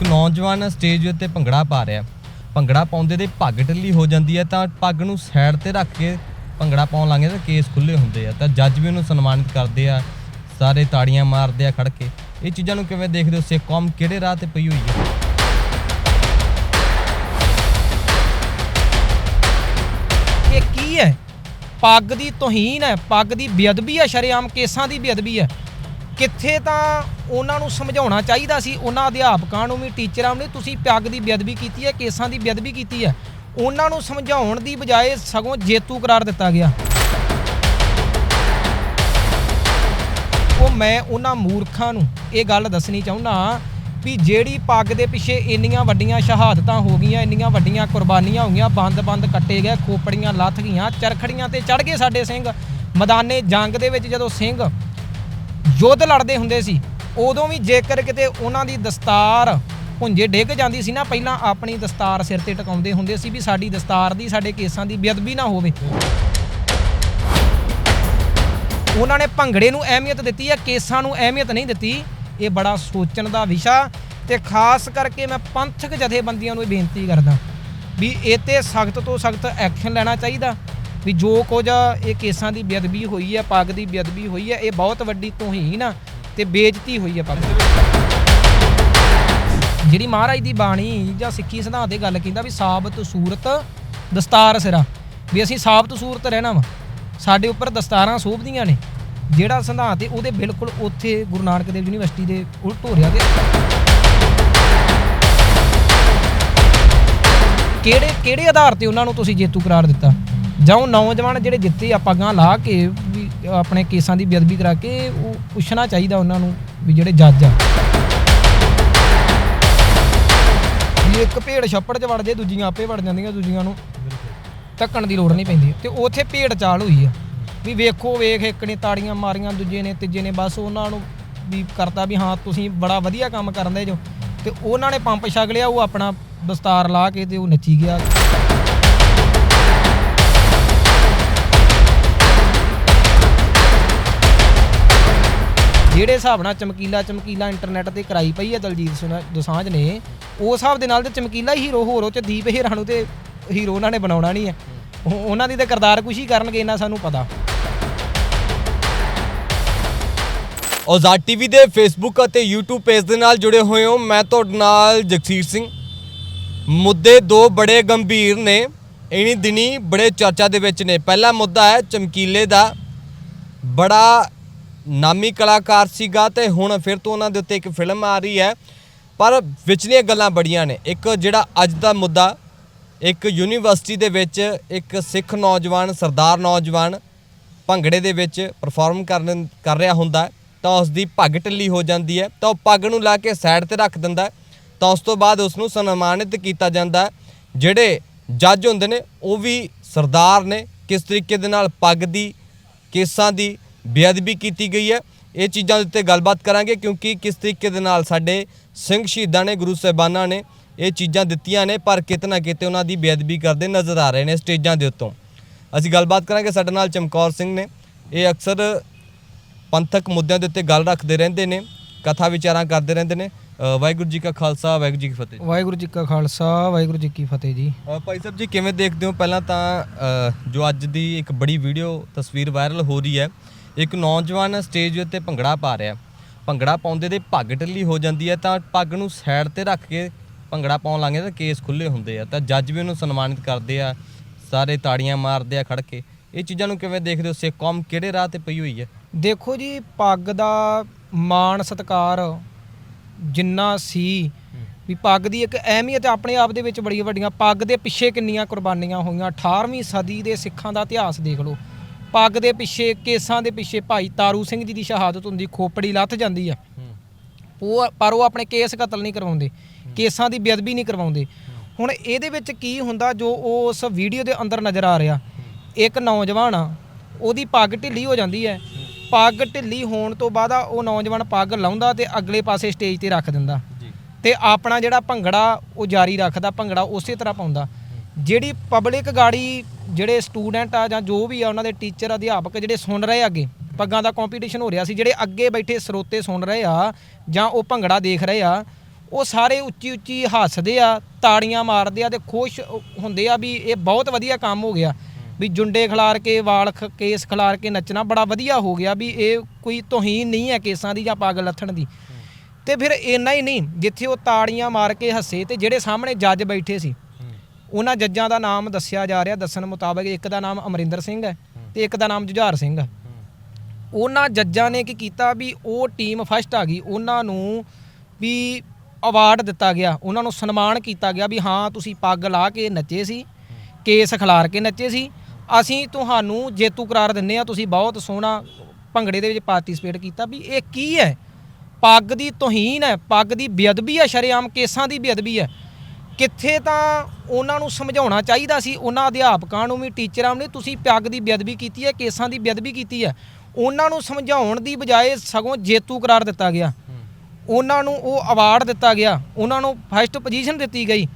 ਇੱਕ ਨੌਜਵਾਨ ਸਟੇਜ ਉੱਤੇ ਭੰਗੜਾ ਪਾ ਰਿਹਾ ਭੰਗੜਾ ਪਾਉਂਦੇ ਦੇ ਪੱਗ ਢਿੱਲੀ ਹੋ ਜਾਂਦੀ ਹੈ ਤਾਂ ਪੱਗ ਨੂੰ ਸਾਈਡ ਤੇ ਰੱਖ ਕੇ ਭੰਗੜਾ ਪਾਉਣ ਲੱਗੇ ਤਾਂ ਕੇਸ ਖੁੱਲੇ ਹੁੰਦੇ ਆ। ਤਾਂ ਜੱਜ ਵੀ ਉਹਨੂੰ ਸਨਮਾਨਿਤ ਕਰਦੇ ਆ, ਸਾਰੇ ਤਾੜੀਆਂ ਮਾਰਦੇ ਆ ਖੜ ਕੇ। ਇਹ ਚੀਜ਼ਾਂ ਨੂੰ ਕਿਵੇਂ ਦੇਖਦੇ ਹੋ? ਸਿੱਖ ਕੌਮ ਕਿਹੜੇ ਰਾਹ ਤੇ ਪਈ ਹੋਈ ਹੈ? ਇਹ ਕੀ ਹੈ? ਪੱਗ ਦੀ ਤੋਹੀਨ ਹੈ, ਪੱਗ ਦੀ ਬੇਅਦਬੀ ਹੈ, ਸ਼ਰੇਆਮ ਕੇਸਾਂ ਦੀ ਬੇਅਦਬੀ ਹੈ। ਕਿੱਥੇ ਤਾਂ ਉਹਨਾਂ ਨੂੰ ਸਮਝਾਉਣਾ ਚਾਹੀਦਾ ਸੀ? ਉਹਨਾਂ ਅਧਿਆਪਕਾਂ ਨੂੰ ਵੀ, ਟੀਚਰਾਂ ਨੂੰ ਵੀ, ਤੁਸੀਂ ਪੱਗ ਦੀ ਬੇਅਦਬੀ ਕੀਤੀ ਹੈ, ਕੇਸਾਂ ਦੀ ਬੇਅਦਬੀ ਕੀਤੀ ਹੈ। ਉਹਨਾਂ ਨੂੰ ਸਮਝਾਉਣ ਦੀ ਬਜਾਏ ਸਗੋਂ ਜੇਤੂ ਕਰਾਰ ਦਿੱਤਾ ਗਿਆ। ਉਹ ਮੈਂ ਉਹਨਾਂ ਮੂਰਖਾਂ ਨੂੰ ਇਹ ਗੱਲ ਦੱਸਣੀ ਚਾਹੁੰਦਾ ਵੀ ਜਿਹੜੀ ਪੱਗ ਦੇ ਪਿੱਛੇ ਇੰਨੀਆਂ ਵੱਡੀਆਂ ਸ਼ਹਾਦਤਾਂ ਹੋ ਗਈਆਂ, ਇੰਨੀਆਂ ਵੱਡੀਆਂ ਕੁਰਬਾਨੀਆਂ ਹੋਈਆਂ ਬੰਦ-ਬੰਦ ਕੱਟੇ ਗਏ, ਖੋਪੜੀਆਂ ਲੱਥ ਗਈਆਂ, ਚਰਖੜੀਆਂ ਤੇ ਚੜ ਗਏ ਸਾਡੇ ਸਿੰਘ। ਮੈਦਾਨੇ ਜੰਗ ਦੇ ਵਿੱਚ ਜਦੋਂ ਸਿੰਘ ਯੁੱਧ ਲੜਦੇ ਹੁੰਦੇ ਸੀ। ਉਦੋਂ ਵੀ ਜੇਕਰ ਕਿਤੇ ਉਹਨਾਂ ਦੀ ਦਸਤਾਰ ਭੁੰਜੇ ਡਿੱਗ ਜਾਂਦੀ ਸੀ ਨਾ, ਪਹਿਲਾਂ ਆਪਣੀ ਦਸਤਾਰ ਸਿਰ ਤੇ ਟਿਕਾਉਂਦੇ ਹੁੰਦੇ ਸੀ ਵੀ ਸਾਡੀ ਦਸਤਾਰ ਦੀ, ਸਾਡੇ ਕੇਸਾਂ ਦੀ ਬੇਅਦਬੀ ਨਾ ਹੋਵੇ। ਉਹਨਾਂ ਨੇ ਭੰਗੜੇ ਨੂੰ ਅਹਿਮੀਅਤ ਦਿੱਤੀ ਹੈ, ਕੇਸਾਂ ਨੂੰ ਅਹਿਮੀਅਤ ਨਹੀਂ ਦਿੱਤੀ। ਇਹ ਬੜਾ ਸੋਚਣ ਦਾ ਵਿਸ਼ਾ ਤੇ ਖਾਸ ਕਰਕੇ ਮੈਂ ਪੰਥਕ ਜਥੇਬੰਦੀਆਂ ਨੂੰ ਇਹ ਬੇਨਤੀ ਕਰਦਾ ਵੀ ਇਹ ਤੇ ਸਖਤ ਤੋਂ ਸਖਤ ਐਕਸ਼ਨ ਲੈਣਾ ਚਾਹੀਦਾ। ਵੀ ਜੋ ਕੁਝ ਇਹ ਕੇਸਾਂ ਦੀ ਬੇਅਦਬੀ ਹੋਈ ਹੈ ਪੱਗ ਦੀ ਬੇਅਦਬੀ ਹੋਈ ਹੈ ਇਹ ਬਹੁਤ ਵੱਡੀ ਤੋਹੀਨ ਆ ਤੇ ਬੇਇੱਜ਼ਤੀ ਹੋਈ ਹੈ ਪੱਗ ਦੀ। ਜਿਹੜੀ ਮਹਾਰਾਜ ਦੀ ਬਾਣੀ ਜਾਂ ਸਿੱਖੀ ਸਿਧਾਂਤ ਤੇ ਗੱਲ ਕਹਿੰਦਾ ਵੀ ਸਾਬਤ ਸੂਰਤ ਦਸਤਾਰ ਸਿਰਾ। ਵੀ ਅਸੀਂ ਸਾਬਤ ਸੂਰਤ ਰਹਿਣਾ ਵਾ। ਸਾਡੇ ਉੱਪਰ ਦਸਤਾਰਾਂ ਸੋਭਦੀਆਂ ਨੇ। ਜਿਹੜਾ ਸਿਧਾਂਤ ਹੈ ਉਹਦੇ ਬਿਲਕੁਲ ਉੱਥੇ ਗੁਰੂ ਨਾਨਕ ਦੇਵ ਯੂਨੀਵਰਸਿਟੀ ਦੇ ਉਲਟ ਹੋ ਰਿਹਾ ਤੇ ਕਿਹੜੇ ਕਿਹੜੇ ਆਧਾਰ ਤੇ ਉਹਨਾਂ ਨੂੰ ਤੁਸੀਂ ਜੇਤੂ ਕਰਾਰ ਦਿੱਤਾ? ਜਾਂ ਉਹ ਨੌਜਵਾਨ ਜਿਹੜੇ ਜਿੱਤੇ ਆਪਾਂ ਪੱਗਾਂ ਲਾ ਕੇ ਵੀ ਆਪਣੇ ਕੇਸਾਂ ਦੀ ਬੇਅਦਬੀ ਕਰਾ ਕੇ ਉਹ ਪੁੱਛਣਾ ਚਾਹੀਦਾ ਉਹਨਾਂ ਨੂੰ ਵੀ ਜਿਹੜੇ ਜੱਜ ਆ। ਵੀ ਇੱਕ ਭੇਡ ਛੱਪੜ 'ਚ ਵੜ ਜੇ ਦੂਜੀਆਂ ਆਪੇ ਵੜ ਜਾਂਦੀਆਂ, ਦੂਜੀਆਂ ਨੂੰ ਧੱਕਣ ਦੀ ਲੋੜ ਨਹੀਂ ਪੈਂਦੀ। ਤੇ ਉੱਥੇ ਭੇਡ ਚਾਲ ਹੋਈ ਆ। ਵੀ ਵੇਖੋ, ਵੇਖ, ਇੱਕ ਨੇ ਤਾੜੀਆਂ ਮਾਰੀਆਂ, ਦੂਜੇ ਨੇ, ਤੀਜੇ ਨੇ, ਬਸ ਉਹਨਾਂ ਨੂੰ ਵੀ ਕਰਤਾ ਵੀ ਹਾਂ, ਤੁਸੀਂ ਬੜਾ ਵਧੀਆ ਕੰਮ ਕਰਦੇ ਜੋ। ਤੇ ਉਹਨਾਂ ਨੇ ਪੰਪ ਛਕ ਲਿਆ, ਉਹ ਆਪਣਾ ਦਸਤਾਰ ਲਾ ਕੇ ਤੇ ਉਹ ਨੱਚੀ ਗਿਆ। ਜਿਹੜੇ ਹਿਸਾਬ ਨਾਲ ਚਮਕੀਲਾ ਚਮਕੀਲਾ ਇੰਟਰਨੈਟ ਤੇ ਕਰਾਈ ਪਈ ਹੈ ਦਲਜੀਤ ਸੁਨਾ- ਦੋਸਾਂਝ ਨੇ ਉਸ ਹਿਸਾਬ ਦੇ ਨਾਲ ਤੇ ਚਮਕੀਲਾ ਹੀਰੋ ਹੋਰ ਉਹ ਚ ਦੀਪ ਹੀਰਾ ਨੂੰ ਤੇ ਹੀਰੋ ਉਹਨਾਂ ਨੇ ਬਣਾਉਣਾ ਨਹੀਂ ਹੈ ਉਹਨਾਂ ਦੀ ਤੇ ਕਿਰਦਾਰ ਕੁਸ਼ੀ ਕਰਨਗੇ ਇਹਨਾਂ ਸਾਨੂੰ ਪਤਾ। ਔਜ਼ਾਦ ਟੀਵੀ ਦੇ ਫੇਸਬੁੱਕ ਅਤੇ YouTube ਪੇਜ ਦੇ ਨਾਲ ਜੁੜੇ ਹੋਏ ਹੋ। ਮੈਂ ਤੁਹਾਡੇ ਨਾਲ ਜਗਸੀਰ ਸਿੰਘ। ਮੁੱਦੇ ਦੋ ਬੜੇ ਗੰਭੀਰ ਨੇ, ਇਨੀ ਦਿਨੀ ਬੜੇ ਚਰਚਾ ਦੇ ਵਿੱਚ ਨੇ। ਪਹਿਲਾ ਮੁੱਦਾ ਹੈ, ਚਮਕੀਲੇ ਦਾ ਬੜਾ ਨਾਮੀ ਕਲਾਕਾਰ ਸੀਗਾ ਤੇ ਹੁਣ ਫਿਰ ਤੋਂ ਉਹਨਾਂ ਦੇ ਉੱਤੇ ਇੱਕ ਫਿਲਮ ਆ ਰਹੀ ਹੈ। ਪਰ ਵਿਚਲੀਆਂ ਗੱਲਾਂ ਬੜੀਆਂ ਨੇ। ਇੱਕ ਜਿਹੜਾ ਅੱਜ ਦਾ ਮੁੱਦਾ, ਇੱਕ ਯੂਨੀਵਰਸਿਟੀ ਦੇ ਵਿੱਚ ਇੱਕ ਸਿੱਖ ਨੌਜਵਾਨ, ਸਰਦਾਰ ਨੌਜਵਾਨ ਭੰਗੜੇ ਦੇ ਵਿੱਚ ਪਰਫਾਰਮ ਕਰਨ, ਕਰ ਰਿਹਾ ਹੁੰਦਾ ਤਾਂ ਉਸ ਦੀ ਪੱਗ ਢਿੱਲੀ ਹੋ ਜਾਂਦੀ ਹੈ, ਤਾਂ ਉਹ ਪੱਗ ਨੂੰ ਲਾ ਕੇ ਸਾਈਡ ਤੇ ਰੱਖ ਦਿੰਦਾ ਤਾਂ ਉਸ ਤੋਂ ਬਾਅਦ ਉਸ ਨੂੰ ਸਨਮਾਨਿਤ ਕੀਤਾ ਜਾਂਦਾ ਜਿਹੜੇ ਜੱਜ ਹੁੰਦੇ ਨੇ, ਉਹ ਵੀ ਸਰਦਾਰ ਨੇ। ਕਿਸ ਤਰੀਕੇ ਦੇ ਨਾਲ ਪੱਗ ਦੀ, ਕੇਸਾਂ ਦੀ ਬੇਅਦਬੀ ਕੀਤੀ ਗਈ ਹੈ। ਇਹ ਚੀਜ਼ਾਂ ਦੇ ਉੱਤੇ ਗੱਲਬਾਤ ਕਰਾਂਗੇ ਕਿਉਂਕਿ ਕਿਸ ਤਰੀਕੇ ਦੇ ਨਾਲ ਸਾਡੇ ਸਿੰਘ ਸ਼ਹੀਦਾਂ ਨੇ ਗੁਰੂ ਸਾਹਿਬਾਨਾਂ ਨੇ ਇਹ ਚੀਜ਼ਾਂ ਦਿੱਤੀਆਂ ਨੇ ਪਰ ਕਿਤੇ ਨਾ ਕਿਤੇ ਉਹਨਾਂ ਦੀ ਬੇਅਦਬੀ ਕਰਦੇ ਨਜ਼ਰ ਆ ਰਹੇ ਨੇ ਸਟੇਜਾਂ ਦੇ ਉੱਤੋਂ। ਅਸੀਂ ਗੱਲਬਾਤ ਕਰਾਂਗੇ ਸਾਡੇ ਨਾਲ ਚਮਕੌਰ ਸਿੰਘ ਨੇ। ਇਹ ਅਕਸਰ ਪੰਥਕ ਮੁੱਦਿਆਂ ਦੇ ਉੱਤੇ ਗੱਲ ਰੱਖਦੇ ਰਹਿੰਦੇ ਨੇ ਕਥਾ ਵਿਚਾਰਾਂ ਕਰਦੇ ਰਹਿੰਦੇ ਨੇ। ਵਾਹਿਗੁਰੂ ਜੀ ਕਾ ਖਾਲਸਾ ਵਾਹਿਗੁਰੂ ਜੀ ਕੀ ਫਤਿਹ। ਵਾਹਿਗੁਰੂ ਜੀ ਕਾ ਖਾਲਸਾ ਵਾਹਿਗੁਰੂ ਜੀ ਕੀ ਫਤਿਹ ਜੀ। ਭਾਈ ਸਾਹਿਬ ਜੀ ਕਿਵੇਂ ਦੇਖਦੇ ਹੋ? ਪਹਿਲਾਂ ਤਾਂ ਜੋ ਅੱਜ ਦੀ ਇੱਕ ਬੜੀ ਵੀਡੀਓ ਤਸਵੀਰ ਵਾਇਰਲ ਹੋ ਰਹੀ ਹੈ ਇੱਕ ਨੌਜਵਾਨ ਸਟੇਜ ਉੱਤੇ ਭੰਗੜਾ ਪਾ ਰਿਹਾ। ਭੰਗੜਾ ਪਾਉਂਦੇ ਦੇ ਪੱਗ ਢਿੱਲੀ ਹੋ ਜਾਂਦੀ ਹੈ ਤਾਂ ਪੱਗ ਨੂੰ ਸਾਈਡ ਤੇ ਰੱਖ ਕੇ ਭੰਗੜਾ ਪਾਉਣ ਲੱਗੇ ਤਾਂ ਕੇਸ ਖੁੱਲੇ ਹੁੰਦੇ ਆ। ਤਾਂ ਜੱਜ ਵੀ ਉਹਨੂੰ ਸਨਮਾਨਿਤ ਕਰਦੇ ਆ ਸਾਰੇ ਤਾੜੀਆਂ ਮਾਰਦੇ ਆ ਖੜ ਕੇ। ਇਹ ਚੀਜ਼ਾਂ ਨੂੰ ਕਿਵੇਂ ਦੇਖਦੇ ਹੋ? ਸਿੱਖ ਕੌਮ ਕਿਹੜੇ ਰਾਹ ਤੇ ਪਈ ਹੋਈ ਹੈ? ਦੇਖੋ ਜੀ ਪੱਗ ਦਾ ਮਾਣ ਸਤਕਾਰ ਜਿੰਨਾ ਸੀ ਵੀ ਪੱਗ ਦੀ ਇੱਕ ਅਹਿਮੀਅਤ ਆਪਣੇ ਆਪ ਦੇ ਵਿੱਚ ਬੜੀ ਵੱਡੀਆਂ। ਪੱਗ ਦੇ ਪਿੱਛੇ ਕਿੰਨੀਆਂ ਕੁਰਬਾਨੀਆਂ ਹੋਈਆਂ। 18ਵੀਂ ਸਦੀ ਦੇ ਸਿੱਖਾਂ ਦਾ ਇਤਿਹਾਸ ਦੇਖ ਲਓ। ਪੱਗ ਦੇ ਪਿੱਛੇ ਕੇਸਾਂ ਦੇ ਪਿੱਛੇ ਭਾਈ ਤਾਰੂ ਸਿੰਘ ਜੀ ਦੀ ਸ਼ਹਾਦਤ ਹੁੰਦੀ ਖੋਪੜੀ ਲੱਥ ਜਾਂਦੀ ਆ। ਉਹ ਪਰ ਉਹ ਆਪਣੇ ਕੇਸ ਕਤਲ ਨਹੀਂ ਕਰਵਾਉਂਦੇ ਕੇਸਾਂ ਦੀ ਬੇਅਦਬੀ ਨਹੀਂ ਕਰਵਾਉਂਦੇ। ਹੁਣ ਇਹਦੇ ਵਿੱਚ ਕੀ ਹੁੰਦਾ ਜੋ ਉਸ ਵੀਡੀਓ ਦੇ ਅੰਦਰ ਨਜ਼ਰ ਆ ਰਿਹਾ ਇੱਕ ਨੌਜਵਾਨ ਆ ਉਹਦੀ ਪੱਗ ਢਿੱਲੀ ਹੋ ਜਾਂਦੀ ਹੈ। ਪੱਗ ਢਿੱਲੀ ਹੋਣ ਤੋਂ ਬਾਅਦ ਆ ਉਹ ਨੌਜਵਾਨ ਪੱਗ ਲਾਉਂਦਾ ਤੇ ਅਗਲੇ ਪਾਸੇ ਸਟੇਜ ਤੇ ਰੱਖ ਦਿੰਦਾ। ਤੇ ਆਪਣਾ ਜਿਹੜਾ ਭੰਗੜਾ ਉਹ ਜਾਰੀ ਰੱਖਦਾ ਭੰਗੜਾ ਉਸੇ ਤਰ੍ਹਾਂ ਪਾਉਂਦਾ। ਜਿਹੜੀ ਪਬਲਿਕ ਗਾੜੀ ਜਿਹੜੇ ਸਟੂਡੈਂਟ ਆ ਜਾਂ ਜੋ ਵੀ ਆ ਉਹਨਾਂ ਦੇ ਟੀਚਰ ਅਧਿਆਪਕ ਜਿਹੜੇ ਸੁਣ ਰਹੇ ਆ ਅੱਗੇ, ਪੱਗਾਂ ਦਾ ਕੰਪੀਟੀਸ਼ਨ ਹੋ ਰਿਹਾ ਸੀ, ਜਿਹੜੇ ਅੱਗੇ ਬੈਠੇ ਸਰੋਤੇ ਸੁਣ ਰਹੇ ਆ ਜਾਂ ਉਹ ਭੰਗੜਾ ਦੇਖ ਰਹੇ ਆ, ਉਹ ਸਾਰੇ ਉੱਚੀ ਉੱਚੀ ਹੱਸਦੇ ਆ, ਤਾੜੀਆਂ ਮਾਰਦੇ ਆ ਤੇ ਖੁਸ਼ ਹੁੰਦੇ ਆ ਵੀ ਇਹ ਬਹੁਤ ਵਧੀਆ ਕੰਮ ਹੋ ਗਿਆ। ਵੀ ਜੁੰਡੇ ਖਿਲਾਰ ਕੇ, ਵਾਲ ਖ- ਕੇਸ ਖਿਲਾਰ ਕੇ ਨੱਚਣਾ ਬੜਾ ਵਧੀਆ ਹੋ ਗਿਆ ਵੀ ਇਹ ਕੋਈ ਤੋਹੀਨ ਨਹੀਂ ਹੈ ਕੇਸਾਂ ਦੀ ਜਾਂ ਪੱਗ ਲੱਥਣ ਦੀ। ਤੇ ਫਿਰ ਇੰਨਾ ਹੀ ਨਹੀਂ, ਜਿੱਥੇ ਉਹ ਤਾੜੀਆਂ ਮਾਰ ਕੇ ਹੱਸੇ ਤੇ ਜਿਹੜੇ ਸਾਹਮਣੇ ਜੱਜ ਬੈਠੇ ਸੀ ਉਹਨਾਂ ਜੱਜਾਂ ਦਾ ਨਾਮ ਦੱਸਿਆ ਜਾ ਰਿਹਾ, ਦੱਸਣ ਮੁਤਾਬਕ ਇੱਕ ਦਾ ਨਾਮ ਅਮਰਿੰਦਰ ਸਿੰਘ ਹੈ ਤੇ ਇੱਕ ਦਾ ਨਾਮ ਜੁਝਾਰ ਸਿੰਘ ਹੈ। ਉਹਨਾਂ ਜੱਜਾਂ ਨੇ ਕੀ ਕੀਤਾ ਵੀ ਉਹ ਟੀਮ ਫਸਟ ਆ ਗਈ, ਉਹਨਾਂ ਨੂੰ ਵੀ ਅਵਾਰਡ ਦਿੱਤਾ ਗਿਆ, ਉਹਨਾਂ ਨੂੰ ਸਨਮਾਨ ਕੀਤਾ ਗਿਆ ਵੀ ਹਾਂ, ਤੁਸੀਂ ਪੱਗ ਲਾ ਕੇ ਨੱਚੇ ਸੀ, ਕੇਸ ਖਿਲਾਰ ਕੇ ਨੱਚੇ ਸੀ, ਅਸੀਂ ਤੁਹਾਨੂੰ ਜੇਤੂ ਕਰਾਰ ਦਿੰਨੇ ਆ ਤੁਸੀਂ ਬਹੁਤ ਸੋਹਣਾ ਭੰਗੜੇ ਦੇ ਵਿੱਚ ਪਾਰਟਿਸਿਪੇਟ ਕੀਤਾ ਵੀ ਇਹ ਕੀ ਹੈ? ਪੱਗ ਦੀ ਤੋਹੀਨ ਹੈ, ਪੱਗ ਦੀ ਬੇਅਦਬੀ ਹੈ, ਸ਼ਰੇਆਮ ਕੇਸਾਂ ਦੀ ਬੇਅਦਬੀ ਹੈ। ਕਿੱਥੇ ਤਾਂ ਉਹਨਾਂ ਨੂੰ ਸਮਝਾਉਣਾ ਚਾਹੀਦਾ ਸੀ, ਉਹਨਾਂ ਅਧਿਆਪਕਾਂ ਨੂੰ ਵੀ, ਟੀਚਰਾਂ ਨੂੰ ਵੀ, ਤੁਸੀਂ ਪਿਆਗ ਦੀ ਬੇਅਦਬੀ ਕੀਤੀ ਹੈ, ਕੇਸਾਂ ਦੀ ਬੇਅਦਬੀ ਕੀਤੀ ਹੈ। ਉਹਨਾਂ ਨੂੰ ਸਮਝਾਉਣ ਦੀ ਬਜਾਏ ਸਗੋਂ ਜੇਤੂ ਕਰਾਰ ਦਿੱਤਾ ਗਿਆ। ਉਹਨਾਂ ਨੂੰ ਉਹ ਅਵਾਰਡ ਦਿੱਤਾ ਗਿਆ। ਉਹਨਾਂ ਨੂੰ ਫਸਟ ਪੋਜੀਸ਼ਨ ਦਿੱਤੀ ਗਈ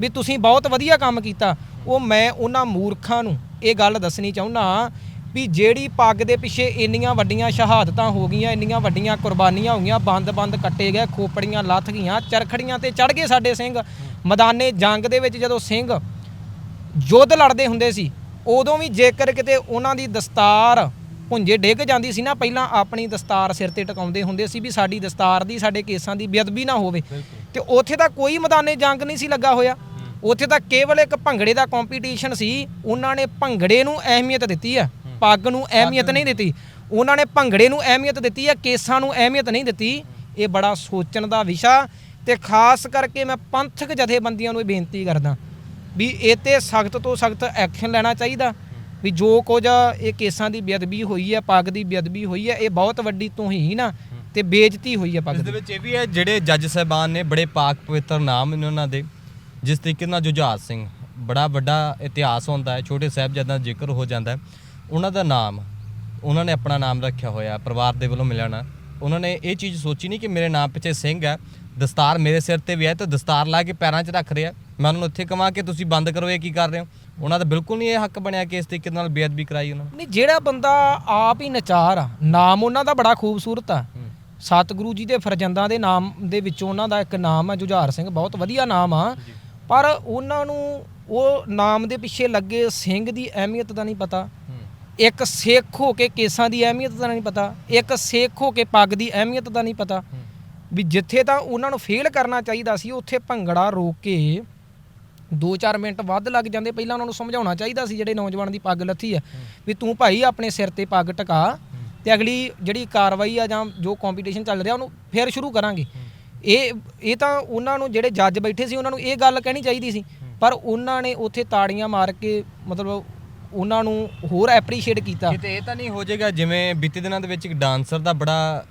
ਵੀ ਤੁਸੀਂ ਬਹੁਤ ਵਧੀਆ ਕੰਮ ਕੀਤਾ। ਉਹ ਮੈਂ ਉਹਨਾਂ ਮੂਰਖਾਂ ਨੂੰ ਇਹ ਗੱਲ ਦੱਸਣੀ ਚਾਹੁੰਦਾ ਵੀ ਜਿਹੜੀ ਪੱਗ ਦੇ ਪਿੱਛੇ ਇੰਨੀਆਂ ਵੱਡੀਆਂ ਸ਼ਹਾਦਤਾਂ ਹੋ ਗਈਆਂ ਇੰਨੀਆਂ ਵੱਡੀਆਂ ਕੁਰਬਾਨੀਆਂ ਹੋਈਆਂ ਬੰਦ-ਬੰਦ ਕੱਟੇ ਗਏ ਖੋਪੜੀਆਂ ਲੱਥ ਗਈਆਂ ਚਰਖੜੀਆਂ ਤੇ ਚੜ ਗਏ ਸਾਡੇ ਸਿੰਘ। ਮੈਦਾਨੇ ਜੰਗ ਦੇ ਵਿੱਚ ਜਦੋਂ ਸਿੰਘ ਯੁੱਧ ਲੜਦੇ ਹੁੰਦੇ ਸੀ ਉਦੋਂ ਵੀ ਜੇਕਰ ਕਿਤੇ ਉਹਨਾਂ ਦੀ ਦਸਤਾਰ ਪੁੰਜੇ ਡਿੱਗ ਜਾਂਦੀ ਸੀ ਨਾ ਪਹਿਲਾਂ ਆਪਣੀ ਦਸਤਾਰ ਸਿਰ ਤੇ ਟਿਕਾਉਂਦੇ ਹੁੰਦੇ ਸੀ ਵੀ ਸਾਡੀ ਦਸਤਾਰ ਦੀ ਸਾਡੇ ਕੇਸਾਂ ਦੀ ਬੇਅਦਬੀ ਨਾ ਹੋਵੇ। ਤੇ ਉੱਥੇ ਤਾਂ ਕੋਈ ਮੈਦਾਨੇ ਜੰਗ ਨਹੀਂ ਸੀ ਲੱਗਾ ਹੋਇਆ। ਉੱਥੇ ਤਾਂ ਕੇਵਲ ਇੱਕ ਭੰਗੜੇ ਦਾ ਕੰਪੀਟੀਸ਼ਨ ਸੀ ਉਹਨਾਂ ਨੇ ਭੰਗੜੇ ਨੂੰ ਅਹਿਮੀਅਤ ਦਿੱਤੀ ਆ ਪੱਗ ਨੂੰ ਅਹਿਮੀਅਤ ਨਹੀਂ ਦਿੱਤੀ। ਉਹਨਾਂ ਨੇ ਭੰਗੜੇ ਨੂੰ ਅਹਿਮੀਅਤ ਦਿੱਤੀ ਆ ਕੇਸਾਂ ਨੂੰ ਅਹਿਮੀਅਤ ਨਹੀਂ ਦਿੱਤੀ। ਇਹ ਬੜਾ ਸੋਚਣ ਦਾ ਵਿਸ਼ਾ ਤੇ ਖਾਸ ਕਰਕੇ ਮੈਂ ਪੰਥਕ ਜਥੇਬੰਦੀਆਂ ਨੂੰ ਇਹ ਬੇਨਤੀ ਕਰਦਾ ਵੀ ਇਹ ਤੇ ਸਖਤ ਤੋਂ ਸਖਤ ਐਕਸ਼ਨ ਲੈਣਾ ਚਾਹੀਦਾ। ਵੀ ਜੋ ਕੁਝ ਇਹ ਕੇਸਾਂ ਦੀ ਬੇਅਦਬੀ ਹੋਈ ਹੈ ਪੱਗ ਦੀ ਬੇਅਦਬੀ ਹੋਈ ਹੈ ਇਹ ਬਹੁਤ ਵੱਡੀ ਤੋਹੀਨ ਆ ਤੇ ਬੇਇੱਜ਼ਤੀ ਹੋਈ ਹੈ ਪੱਗ ਇਸ ਦੇ। ਵਿੱਚ ਇਹ ਵੀ ਹੈ ਜਿਹੜੇ ਜੱਜ ਸਾਹਿਬਾਨ ਨੇ ਬੜੇ ਪਾਕ ਪਵਿੱਤਰ ਨਾਮ ਨੇ ਉਹਨਾਂ ਦੇ ਜਿਸ ਤਰੀਕੇ ਨਾਲ ਜੁਝਾਰ ਸਿੰਘ ਬੜਾ ਵੱਡਾ ਇਤਿਹਾਸ ਹੁੰਦਾ ਹੈ ਛੋਟੇ ਸਾਹਿਬਜ਼ਾਦਿਆਂ ਦਾ ਜ਼ਿਕਰ ਹੋ ਜਾਂਦਾ ਹੈ। ਉਹਨਾਂ ਦਾ ਨਾਮ ਉਹਨਾਂ ਨੇ ਆਪਣਾ ਨਾਮ ਰੱਖਿਆ ਹੋਇਆ ਪਰਿਵਾਰ ਦੇ ਵੱਲੋਂ ਮਿਲਣਾ ਉਹਨਾਂ ਨੇ ਇਹ ਚੀਜ਼ ਸੋਚੀ ਨਹੀਂ ਕਿ ਮੇਰੇ ਨਾਮ ਪਿੱਛੇ ਸਿੰਘ ਹੈ ਦਸਤਾਰ ਮੇਰੇ ਸਿਰ ਤੇ ਵੀ ਹੈ ਤੇ ਦਸਤਾਰ ਲਾ ਕੇ ਪੈਰਾਂ 'ਚ ਰੱਖ ਰਿਹਾ। ਮੈਂ ਉਹਨਾਂ ਨੂੰ ਇੱਥੇ ਕਹਾਂ ਕਿ ਤੁਸੀਂ ਬੰਦ ਕਰੋ ਇਹ ਕੀ ਕਰ ਰਹੇ ਹੋ? ਉਹਨਾਂ ਦਾ ਬਿਲਕੁਲ ਨਹੀਂ ਇਹ ਹੱਕ ਬਣਿਆ ਕਿ ਇਸ ਤਰੀਕੇ ਨਾਲ ਬੇਅਦਬੀ ਕਰਾਈ ਉਹਨਾਂ ਨੇ। ਨਹੀਂ ਜਿਹੜਾ ਬੰਦਾ ਆਪ ਹੀ ਨਚਾਰ ਆ ਨਾਮ ਉਹਨਾਂ ਦਾ ਬੜਾ ਖੂਬਸੂਰਤ ਆ। ਸਤਿਗੁਰੂ ਜੀ ਦੇ ਫਰਜ਼ੰਦਾਂ ਦੇ ਨਾਮ ਦੇ ਵਿੱਚੋਂ ਉਹਨਾਂ ਦਾ ਇੱਕ ਨਾਮ ਹੈ ਜੁਝਾਰ ਸਿੰਘ ਬਹੁਤ ਵਧੀਆ ਨਾਮ ਆ। ਪਰ ਉਹਨਾਂ ਨੂੰ ਉਹ ਨਾਮ ਦੇ ਪਿੱਛੇ ਲੱਗੇ ਸਿੰਘ ਦੀ ਅਹਿਮੀਅਤ ਦਾ ਨਹੀਂ ਪਤਾ। ਇੱਕ ਸਿੱਖ ਹੋ ਕੇ ਕੇਸਾਂ ਦੀ ਅਹਿਮੀਅਤ ਦਾ ਨਹੀਂ ਪਤਾ ਇੱਕ ਸਿੱਖ ਹੋ ਕੇ ਪੱਗ ਦੀ ਅਹਿਮੀਅਤ ਦਾ ਨਹੀਂ ਪਤਾ। ਵੀ ਜਿੱਥੇ ਤਾਂ ਉਹਨਾਂ ਨੂੰ ਫੇਲ ਕਰਨਾ ਚਾਹੀਦਾ ਸੀ ਉੱਥੇ ਭੰਗੜਾ ਰੋਕ ਕੇ 2-4 ਮਿੰਟ ਵੱਧ ਲੱਗ ਜਾਂਦੇ ਪਹਿਲਾਂ ਉਹਨਾਂ ਨੂੰ ਸਮਝਾਉਣਾ ਚਾਹੀਦਾ ਸੀ ਜਿਹੜੇ ਨੌਜਵਾਨ ਦੀ ਪੱਗ ਲੱਥੀ ਆ ਵੀ ਤੂੰ ਭਾਈ ਆਪਣੇ ਸਿਰ ਤੇ ਪੱਗ ਟਿਕਾ ਤੇ ਅਗਲੀ ਜਿਹੜੀ ਕਾਰਵਾਈ ਆ ਜਾਂ ਜੋ ਕੰਪੀਟੀਸ਼ਨ ਚੱਲ ਰਿਹਾ ਉਹਨੂੰ ਫੇਰ ਸ਼ੁਰੂ ਕਰਾਂਗੇ। ਇਹ ਇਹ ਤਾਂ ਉਹਨਾਂ ਨੂੰ ਜਿਹੜੇ ਜੱਜ ਬੈਠੇ ਸੀ ਉਹਨਾਂ ਨੂੰ ਇਹ ਗੱਲ ਕਹਿਣੀ ਚਾਹੀਦੀ ਸੀ ਪਰ ਉਹਨਾਂ ਨੇ ਉੱਥੇ ਤਾੜੀਆਂ ਮਾਰ ਕੇ ਮਤਲਬ ਉਹਨਾਂ ਨੂੰ ਹੋਰ ਐਪਰੀਸ਼ੀਏਟ ਕੀਤਾ। ਕਿਤੇ ਇਹ ਤਾਂ ਨਹੀਂ ਹੋ ਜਾਏਗਾ ਜਿਵੇਂ ਬੀਤੇ ਦਿਨਾਂ ਦੇ ਵਿੱਚ ਇੱਕ ਡਾਂਸਰ ਦਾ ਬੜਾ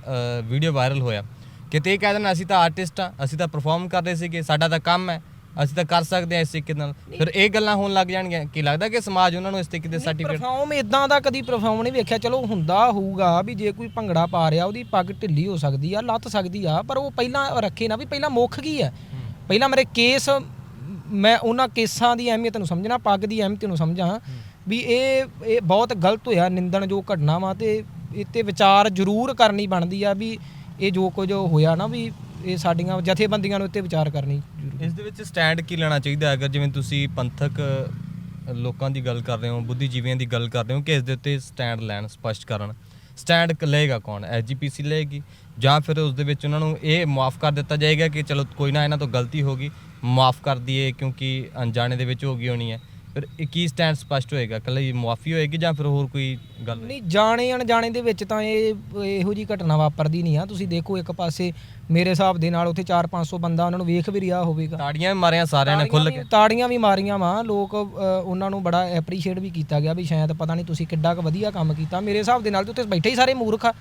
ਵੀਡੀਓ ਵਾਇਰਲ ਹੋਇਆ। ਕਿਤੇ ਇਹ ਕਹਿ ਦੇਣਾ ਅਸੀਂ ਤਾਂ ਆਰਟਿਸਟ ਆ ਅਸੀਂ ਤਾਂ ਪਰਫਾਰਮ ਕਰ ਰਹੇ ਸੀਗੇ ਸਾਡਾ ਤਾਂ ਕੰਮ ਹੈ ਅਸੀਂ ਤਾਂ ਕਰ ਸਕਦੇ ਹਾਂ ਇਸ ਤਰੀਕੇ ਨਾਲ। ਫਿਰ ਇਹ ਗੱਲਾਂ ਹੋਣ ਲੱਗ ਜਾਣਗੀਆਂ। ਕੀ ਲੱਗਦਾ ਕਿ ਸਮਾਜ ਉਹਨਾਂ ਨੂੰ ਇਸ ਤਰੀਕੇ ਦੇ ਸਰਟੀਫਿਕੇਟ ਪਰਫਾਰਮ ਇਦਾਂ ਦਾ ਕਦੀ ਪਰਫਾਰਮ ਨਹੀਂ ਵੇਖਿਆ। ਚਲੋ ਹੁੰਦਾ ਹੋਊਗਾ ਵੀ ਜੇ ਕੋਈ ਭੰਗੜਾ ਪਾ ਰਿਹਾ ਉਹਦੀ ਪੱਗ ਢਿੱਲੀ ਹੋ ਸਕਦੀ ਆ ਲੱਤ ਸਕਦੀ ਆ ਪਰ ਉਹ ਪਹਿਲਾਂ ਰੱਖੇ ਨਾ ਵੀ ਪਹਿਲਾਂ ਮੁੱਖ ਕੀ ਹੈ? ਪਹਿਲਾਂ ਮੇਰੇ ਕੇਸ ਮੈਂ ਉਹਨਾਂ ਕੇਸਾਂ ਦੀ ਅਹਿਮੀਅਤ ਨੂੰ ਸਮਝਣਾ ਪੱਗ ਦੀ ਅਹਿਮੀਅਤ ਨੂੰ ਸਮਝਾਂ। ਵੀ ਇਹ ਇਹ ਬਹੁਤ ਗਲਤ ਹੋਇਆ, ਨਿੰਦਣ ਜੋ ਘਟਨਾ ਵਾ ਤੇ ਇਹ ਤੇ ਵਿਚਾਰ ਜ਼ਰੂਰ ਕਰਨੀ ਬਣਦੀ ਆ ਵੀ ਇਹ ਜੋ ਕੁਝ ਹੋਇਆ ਨਾ ਵੀ ਇਹ ਸਾਡੀਆਂ ਜਥੇਬੰਦੀਆਂ ਨੂੰ ਇੱਥੇ ਵਿਚਾਰ ਕਰਨੀ ਜ਼ਰੂਰੀ ਇਸ ਦੇ ਵਿੱਚ ਸਟੈਂਡ ਕੀ ਲੈਣਾ ਚਾਹੀਦਾ ਅਗਰ ਜਿਵੇਂ ਤੁਸੀਂ ਪੰਥਕ ਲੋਕਾਂ ਦੀ ਗੱਲ ਕਰ ਰਹੇ ਹੋ, ਬੁੱਧੀਜੀਵੀਆਂ ਦੀ ਗੱਲ ਕਰ ਰਹੇ ਹੋ ਕਿ ਇਸ ਦੇ ਉੱਤੇ ਸਟੈਂਡ ਲੈਣ ਸਪਸ਼ਟ ਕਰਨ। ਸਟੈਂਡ ਲਏਗਾ ਕੌਣ? ਐਸਜੀਪੀਸੀ ਲਏਗੀ। ਜਾਂ ਫਿਰ ਉਸ ਦੇ ਵਿੱਚ ਉਹਨਾਂ ਨੂੰ ਇਹ ਮਾਫ ਕਰ ਦਿੱਤਾ ਜਾਏਗਾ ਕਿ ਚਲੋ ਕੋਈ ਨਾ ਇਹਨਾਂ ਤੋਂ ਗਲਤੀ ਹੋ ਗਈ, ਮਾਫ ਕਰ ਦਈਏ ਕਿਉਂਕਿ ਅਣਜਾਣੇ ਦੇ ਵਿੱਚ ਹੋ ਗਈ ਹੋਣੀ ਹੈ। ਫਿਰ ਇਹ ਕੀ ਸਟੈਂਡ ਸਪਸ਼ਟ ਹੋਏਗਾ? ਕੱਲੀ ਮੁਆਫੀ ਹੋਏਗੀ ਜਾਂ ਫਿਰ ਹੋਰ ਕੋਈ ਗੱਲ ਨਹੀਂ ਜਾਣੇ ਅਣਜਾਣੇ ਦੇ ਵਿੱਚ ਤਾਂ ਇਹ ਇਹੋ ਜੀ ਘਟਨਾ ਵਾਪਰਦੀ ਨਹੀਂ ਆ। ਤੁਸੀਂ ਦੇਖੋ ਇੱਕ ਪਾਸੇ ਮੇਰੇ ਹਿਸਾਬ ਦੇ ਨਾਲ ਉੱਥੇ 4-500 ਬੰਦਾ ਉਹਨਾਂ ਨੂੰ ਵੇਖ ਵੀ ਰਿਹਾ ਹੋਵੇਗਾ। ਤਾੜੀਆਂ ਵੀ ਮਾਰਿਆ ਸਾਰਿਆਂ ਨੇ ਖੁੱਲ ਕੇ। ਤਾੜੀਆਂ ਵੀ ਮਾਰੀਆਂ ਵਾ। ਲੋਕ ਅ, ਉਹਨਾਂ ਨੂੰ ਬੜਾ ਐਪਰੀਸ਼ੀਏਟ ਵੀ ਕੀਤਾ ਗਿਆ ਵੀ ਸ਼ਾਇਦ ਪਤਾ ਨਹੀਂ ਤੁਸੀਂ ਕਿੱਡਾ ਕੁ ਵਧੀਆ ਕੰਮ ਕੀਤਾ। ਮੇਰੇ ਹਿਸਾਬ ਦੇ ਨਾਲ ਤੇ ਉੱਥੇ ਬੈਠੇ ਹੀ ਸਾਰੇ ਮੂਰਖ ਆ।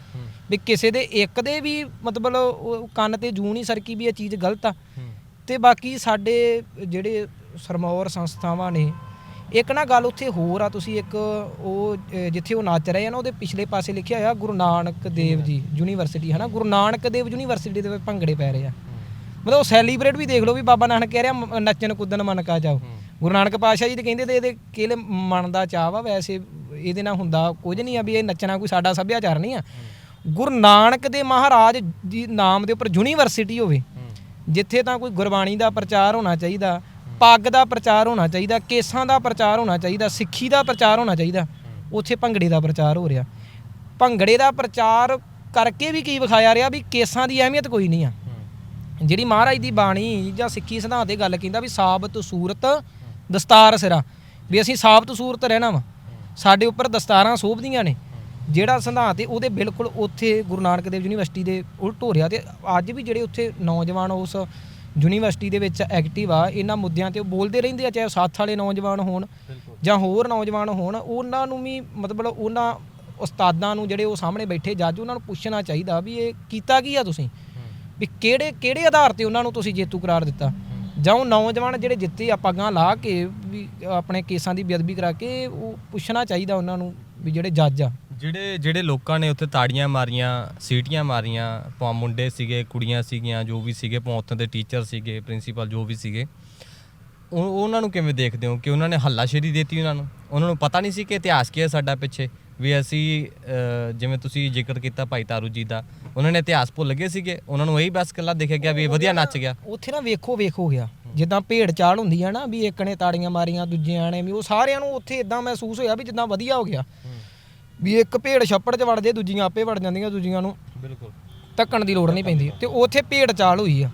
ਵੀ ਕਿਸੇ ਦੇ ਇੱਕ ਦੇ ਵੀ ਮਤਲਬ ਉਹ ਕੰਨ ਤੇ ਜੂ ਨਹੀਂ ਸਰਕੀ ਵੀ ਇਹ ਚੀਜ਼ ਗਲਤ ਆ। ਤੇ ਬਾਕੀ ਸਾਡੇ ਜਿਹੜੇ ਸਰਮੌਰ ਸੰਸਥਾਵਾਂ ਨੇ ਇੱਕ ਨਾ ਗੱਲ ਉੱਥੇ ਹੋਰ ਆ ਤੁਸੀਂ ਇੱਕ ਉਹ ਜਿੱਥੇ ਉਹ ਨੱਚ ਰਹੇ ਆ ਨਾ ਉਹਦੇ ਪਿਛਲੇ ਪਾਸੇ ਲਿਖਿਆ ਹੋਇਆ ਗੁਰੂ ਨਾਨਕ ਦੇਵ ਜੀ ਯੂਨੀਵਰਸਿਟੀ ਹਨਾ? ਗੁਰੂ ਨਾਨਕ ਦੇਵ ਯੂਨੀਵਰਸਿਟੀ ਦੇ ਵਿੱਚ ਭੰਗੜੇ ਪੈ ਰਹੇ ਆ। ਮਤਲਬ ਉਹ ਸੈਲੀਬ੍ਰੇਟ ਵੀ ਦੇਖ ਲਓ ਵੀ ਬਾਬਾ ਨਾਨਕ ਕਹਿ ਰਿਹਾ ਨੱਚਣ ਕੁੱਦਣ ਮਨ ਕਾ ਜਾਓ। ਗੁਰੂ ਨਾਨਕ ਪਾਤਸ਼ਾਹ ਜੀ ਤੇ ਕਹਿੰਦੇ ਤੇ ਇਹਦੇ ਕਿਹਲੇ ਮਨ ਦਾ ਚਾਹ ਵਾ? ਵੈਸੇ ਇਹਦੇ ਨਾਲ ਹੁੰਦਾ ਕੁਝ ਨਹੀਂ ਆ ਵੀ ਇਹ ਨੱਚਣਾ ਕੋਈ ਸਾਡਾ ਸੱਭਿਆਚਾਰ ਨਹੀਂ ਆ। ਗੁਰੂ ਨਾਨਕ ਦੇ ਮਹਾਰਾਜ ਜੀ ਨਾਮ ਦੇ ਉੱਪਰ ਯੂਨੀਵਰਸਿਟੀ ਹੋਵੇ ਜਿੱਥੇ ਤਾਂ ਕੋਈ ਗੁਰਬਾਣੀ ਦਾ ਪ੍ਰਚਾਰ ਹੋਣਾ ਚਾਹੀਦਾ ਪੱਗ ਦਾ ਪ੍ਰਚਾਰ ਹੋਣਾ ਚਾਹੀਦਾ, ਕੇਸਾਂ ਦਾ ਪ੍ਰਚਾਰ ਹੋਣਾ ਚਾਹੀਦਾ, ਸਿੱਖੀ ਦਾ ਪ੍ਰਚਾਰ ਹੋਣਾ ਚਾਹੀਦਾ, ਉੱਥੇ ਭੰਗੜੇ ਦਾ ਪ੍ਰਚਾਰ ਹੋ ਰਿਹਾ। ਭੰਗੜੇ ਦਾ ਪ੍ਰਚਾਰ ਕਰਕੇ ਵੀ ਕੀ ਵਿਖਾਇਆ ਰਿਹਾ ਵੀ ਕੇਸਾਂ ਦੀ ਅਹਿਮੀਅਤ ਕੋਈ ਨਹੀਂ ਆ। ਜਿਹੜੀ ਮਹਾਰਾਜ ਦੀ ਬਾਣੀ ਜਾਂ ਸਿੱਖੀ ਸਿਧਾਂਤ ਤੇ ਗੱਲ ਕਹਿੰਦਾ ਵੀ ਸਾਬਤ ਸੂਰਤ ਦਸਤਾਰ ਸਿਰਾ। ਵੀ ਅਸੀਂ ਸਾਬਤ ਸੂਰਤ ਰਹਿਣਾ ਵਾ। ਸਾਡੇ ਉੱਪਰ ਦਸਤਾਰਾਂ ਸੋਭਦੀਆਂ ਨੇ। ਜਿਹੜਾ ਸਿਧਾਂਤ ਹੈ ਉਹਦੇ ਬਿਲਕੁਲ ਉੱਥੇ ਗੁਰੂ ਨਾਨਕ ਦੇਵ ਯੂਨੀਵਰਸਿਟੀ ਦੇ ਉਲਟ ਹੋ ਰਿਹਾ ਤੇ ਅੱਜ ਵੀ ਜਿਹੜੇ ਉੱਥੇ ਨੌਜਵਾਨ ਉਸ ਯੂਨੀਵਰਸਿਟੀ ਦੇ ਵਿੱਚ ਐਕਟਿਵ ਆ ਇਹਨਾਂ ਮੁੱਦਿਆਂ ਤੇ ਉਹ ਬੋਲਦੇ ਰਹਿੰਦੇ ਆ ਚਾਹੇ ਸਾਥ ਵਾਲੇ ਨੌਜਵਾਨ ਹੋਣ ਜਾਂ ਹੋਰ ਨੌਜਵਾਨ ਹੋਣ ਉਹਨਾਂ ਨੂੰ ਵੀ ਮਤਲਬ ਉਹਨਾਂ ਉਸਤਾਦਾਂ ਨੂੰ ਜਿਹੜੇ ਉਹ ਸਾਹਮਣੇ ਬੈਠੇ ਜੱਜ ਉਹਨਾਂ ਨੂੰ ਪੁੱਛਣਾ ਚਾਹੀਦਾ ਵੀ ਇਹ ਕੀਤਾ ਕੀ ਆ ਤੁਸੀਂ? ਵੀ ਕਿਹੜੇ ਕਿਹੜੇ ਆਧਾਰ ਤੇ ਉਹਨਾਂ ਨੂੰ ਤੁਸੀਂ ਜੇਤੂ ਕਰਾਰ ਦਿੱਤਾ? ਜਾਂ ਉਹ ਨੌਜਵਾਨ ਜਿਹੜੇ ਜਿੱਤੇ ਆ ਪੱਗਾਂ ਲਾ ਕੇ ਵੀ ਆਪਣੇ ਕੇਸਾਂ ਦੀ ਬੇਅਦਬੀ ਕਰਾ ਕੇ ਉਹ ਪੁੱਛਣਾ ਚਾਹੀਦਾ ਉਹਨਾਂ ਨੂੰ ਵੀ ਜਿਹੜੇ ਜੱਜ ਆ। ਜਿਹੜੇ ਜਿਹੜੇ ਲੋਕਾਂ ਨੇ ਉੱਥੇ ਤਾੜੀਆਂ ਮਾਰੀਆਂ ਸੀਟੀਆਂ ਮਾਰੀਆਂ ਭਾਵੇਂ ਮੁੰਡੇ ਸੀਗੇ ਕੁੜੀਆਂ ਸੀਗੀਆਂ ਜੋ ਵੀ ਸੀਗੇ ਭਾਵੇਂ ਉੱਥੇ ਦੇ ਟੀਚਰ ਸੀਗੇ ਪ੍ਰਿੰਸੀਪਲ ਜੋ ਵੀ ਸੀਗੇ ਉਹ ਉਹਨਾਂ ਨੂੰ ਕਿਵੇਂ ਦੇਖਦੇ ਹੋ ਕਿ ਉਹਨਾਂ ਨੇ ਹੱਲਾਸ਼ੇਰੀ ਦਿੱਤੀ ਉਹਨਾਂ ਨੂੰ? ਉਹਨਾਂ ਨੂੰ ਪਤਾ ਨਹੀਂ ਸੀ ਕਿ ਇਤਿਹਾਸ ਕੀ ਹੈ ਸਾਡਾ ਪਿੱਛੇ ਵੀ ਅਸੀਂ ਜਿਵੇਂ ਤੁਸੀਂ ਜ਼ਿਕਰ ਕੀਤਾ ਭਾਈ ਤਾਰੂ ਜੀ ਦਾ ਉਹਨਾਂ ਨੇ ਇਤਿਹਾਸ ਭੁੱਲ ਗਏ ਸੀਗੇ ਉਹਨਾਂ ਨੂੰ ਇਹੀ ਬਸ ਕੱਲਾ ਦਿਖਿਆ ਗਿਆ ਵੀ ਇਹ ਵਧੀਆ ਨੱਚ ਗਿਆ। ਉੱਥੇ ਨਾ ਵੇਖੋ ਵੇਖ ਹੋ ਗਿਆ ਜਿੱਦਾਂ ਭੇਡ ਚਾਲ ਹੁੰਦੀ ਆ ਨਾ ਵੀ ਇੱਕ ਨੇ ਤਾੜੀਆਂ ਮਾਰੀਆਂ ਦੂਜਿਆਂ ਨੇ ਵੀ ਉਹ ਸਾਰਿਆਂ ਨੂੰ ਉੱਥੇ ਇਦਾਂ ਮਹਿਸੂਸ ਹੋਇਆ ਵੀ ਜਿੱਦਾਂ ਵਧੀਆ ਹੋ ਗਿਆ। ਵੀ ਇੱਕ ਭੇਡ ਛੱਪੜ 'ਚ ਵੜ ਜੇ ਦੂਜੀਆਂ ਆਪੇ ਵੜ ਜਾਂਦੀਆਂ ਦੂਜੀਆਂ ਨੂੰ। ਬਿਲਕੁਲ। ਧੱਕਣ ਦੀ ਲੋੜ ਨਹੀਂ ਪੈਂਦੀ। ਤੇ ਉੱਥੇ ਭੇਡ ਚਾਲ ਹੋਈ ਆ।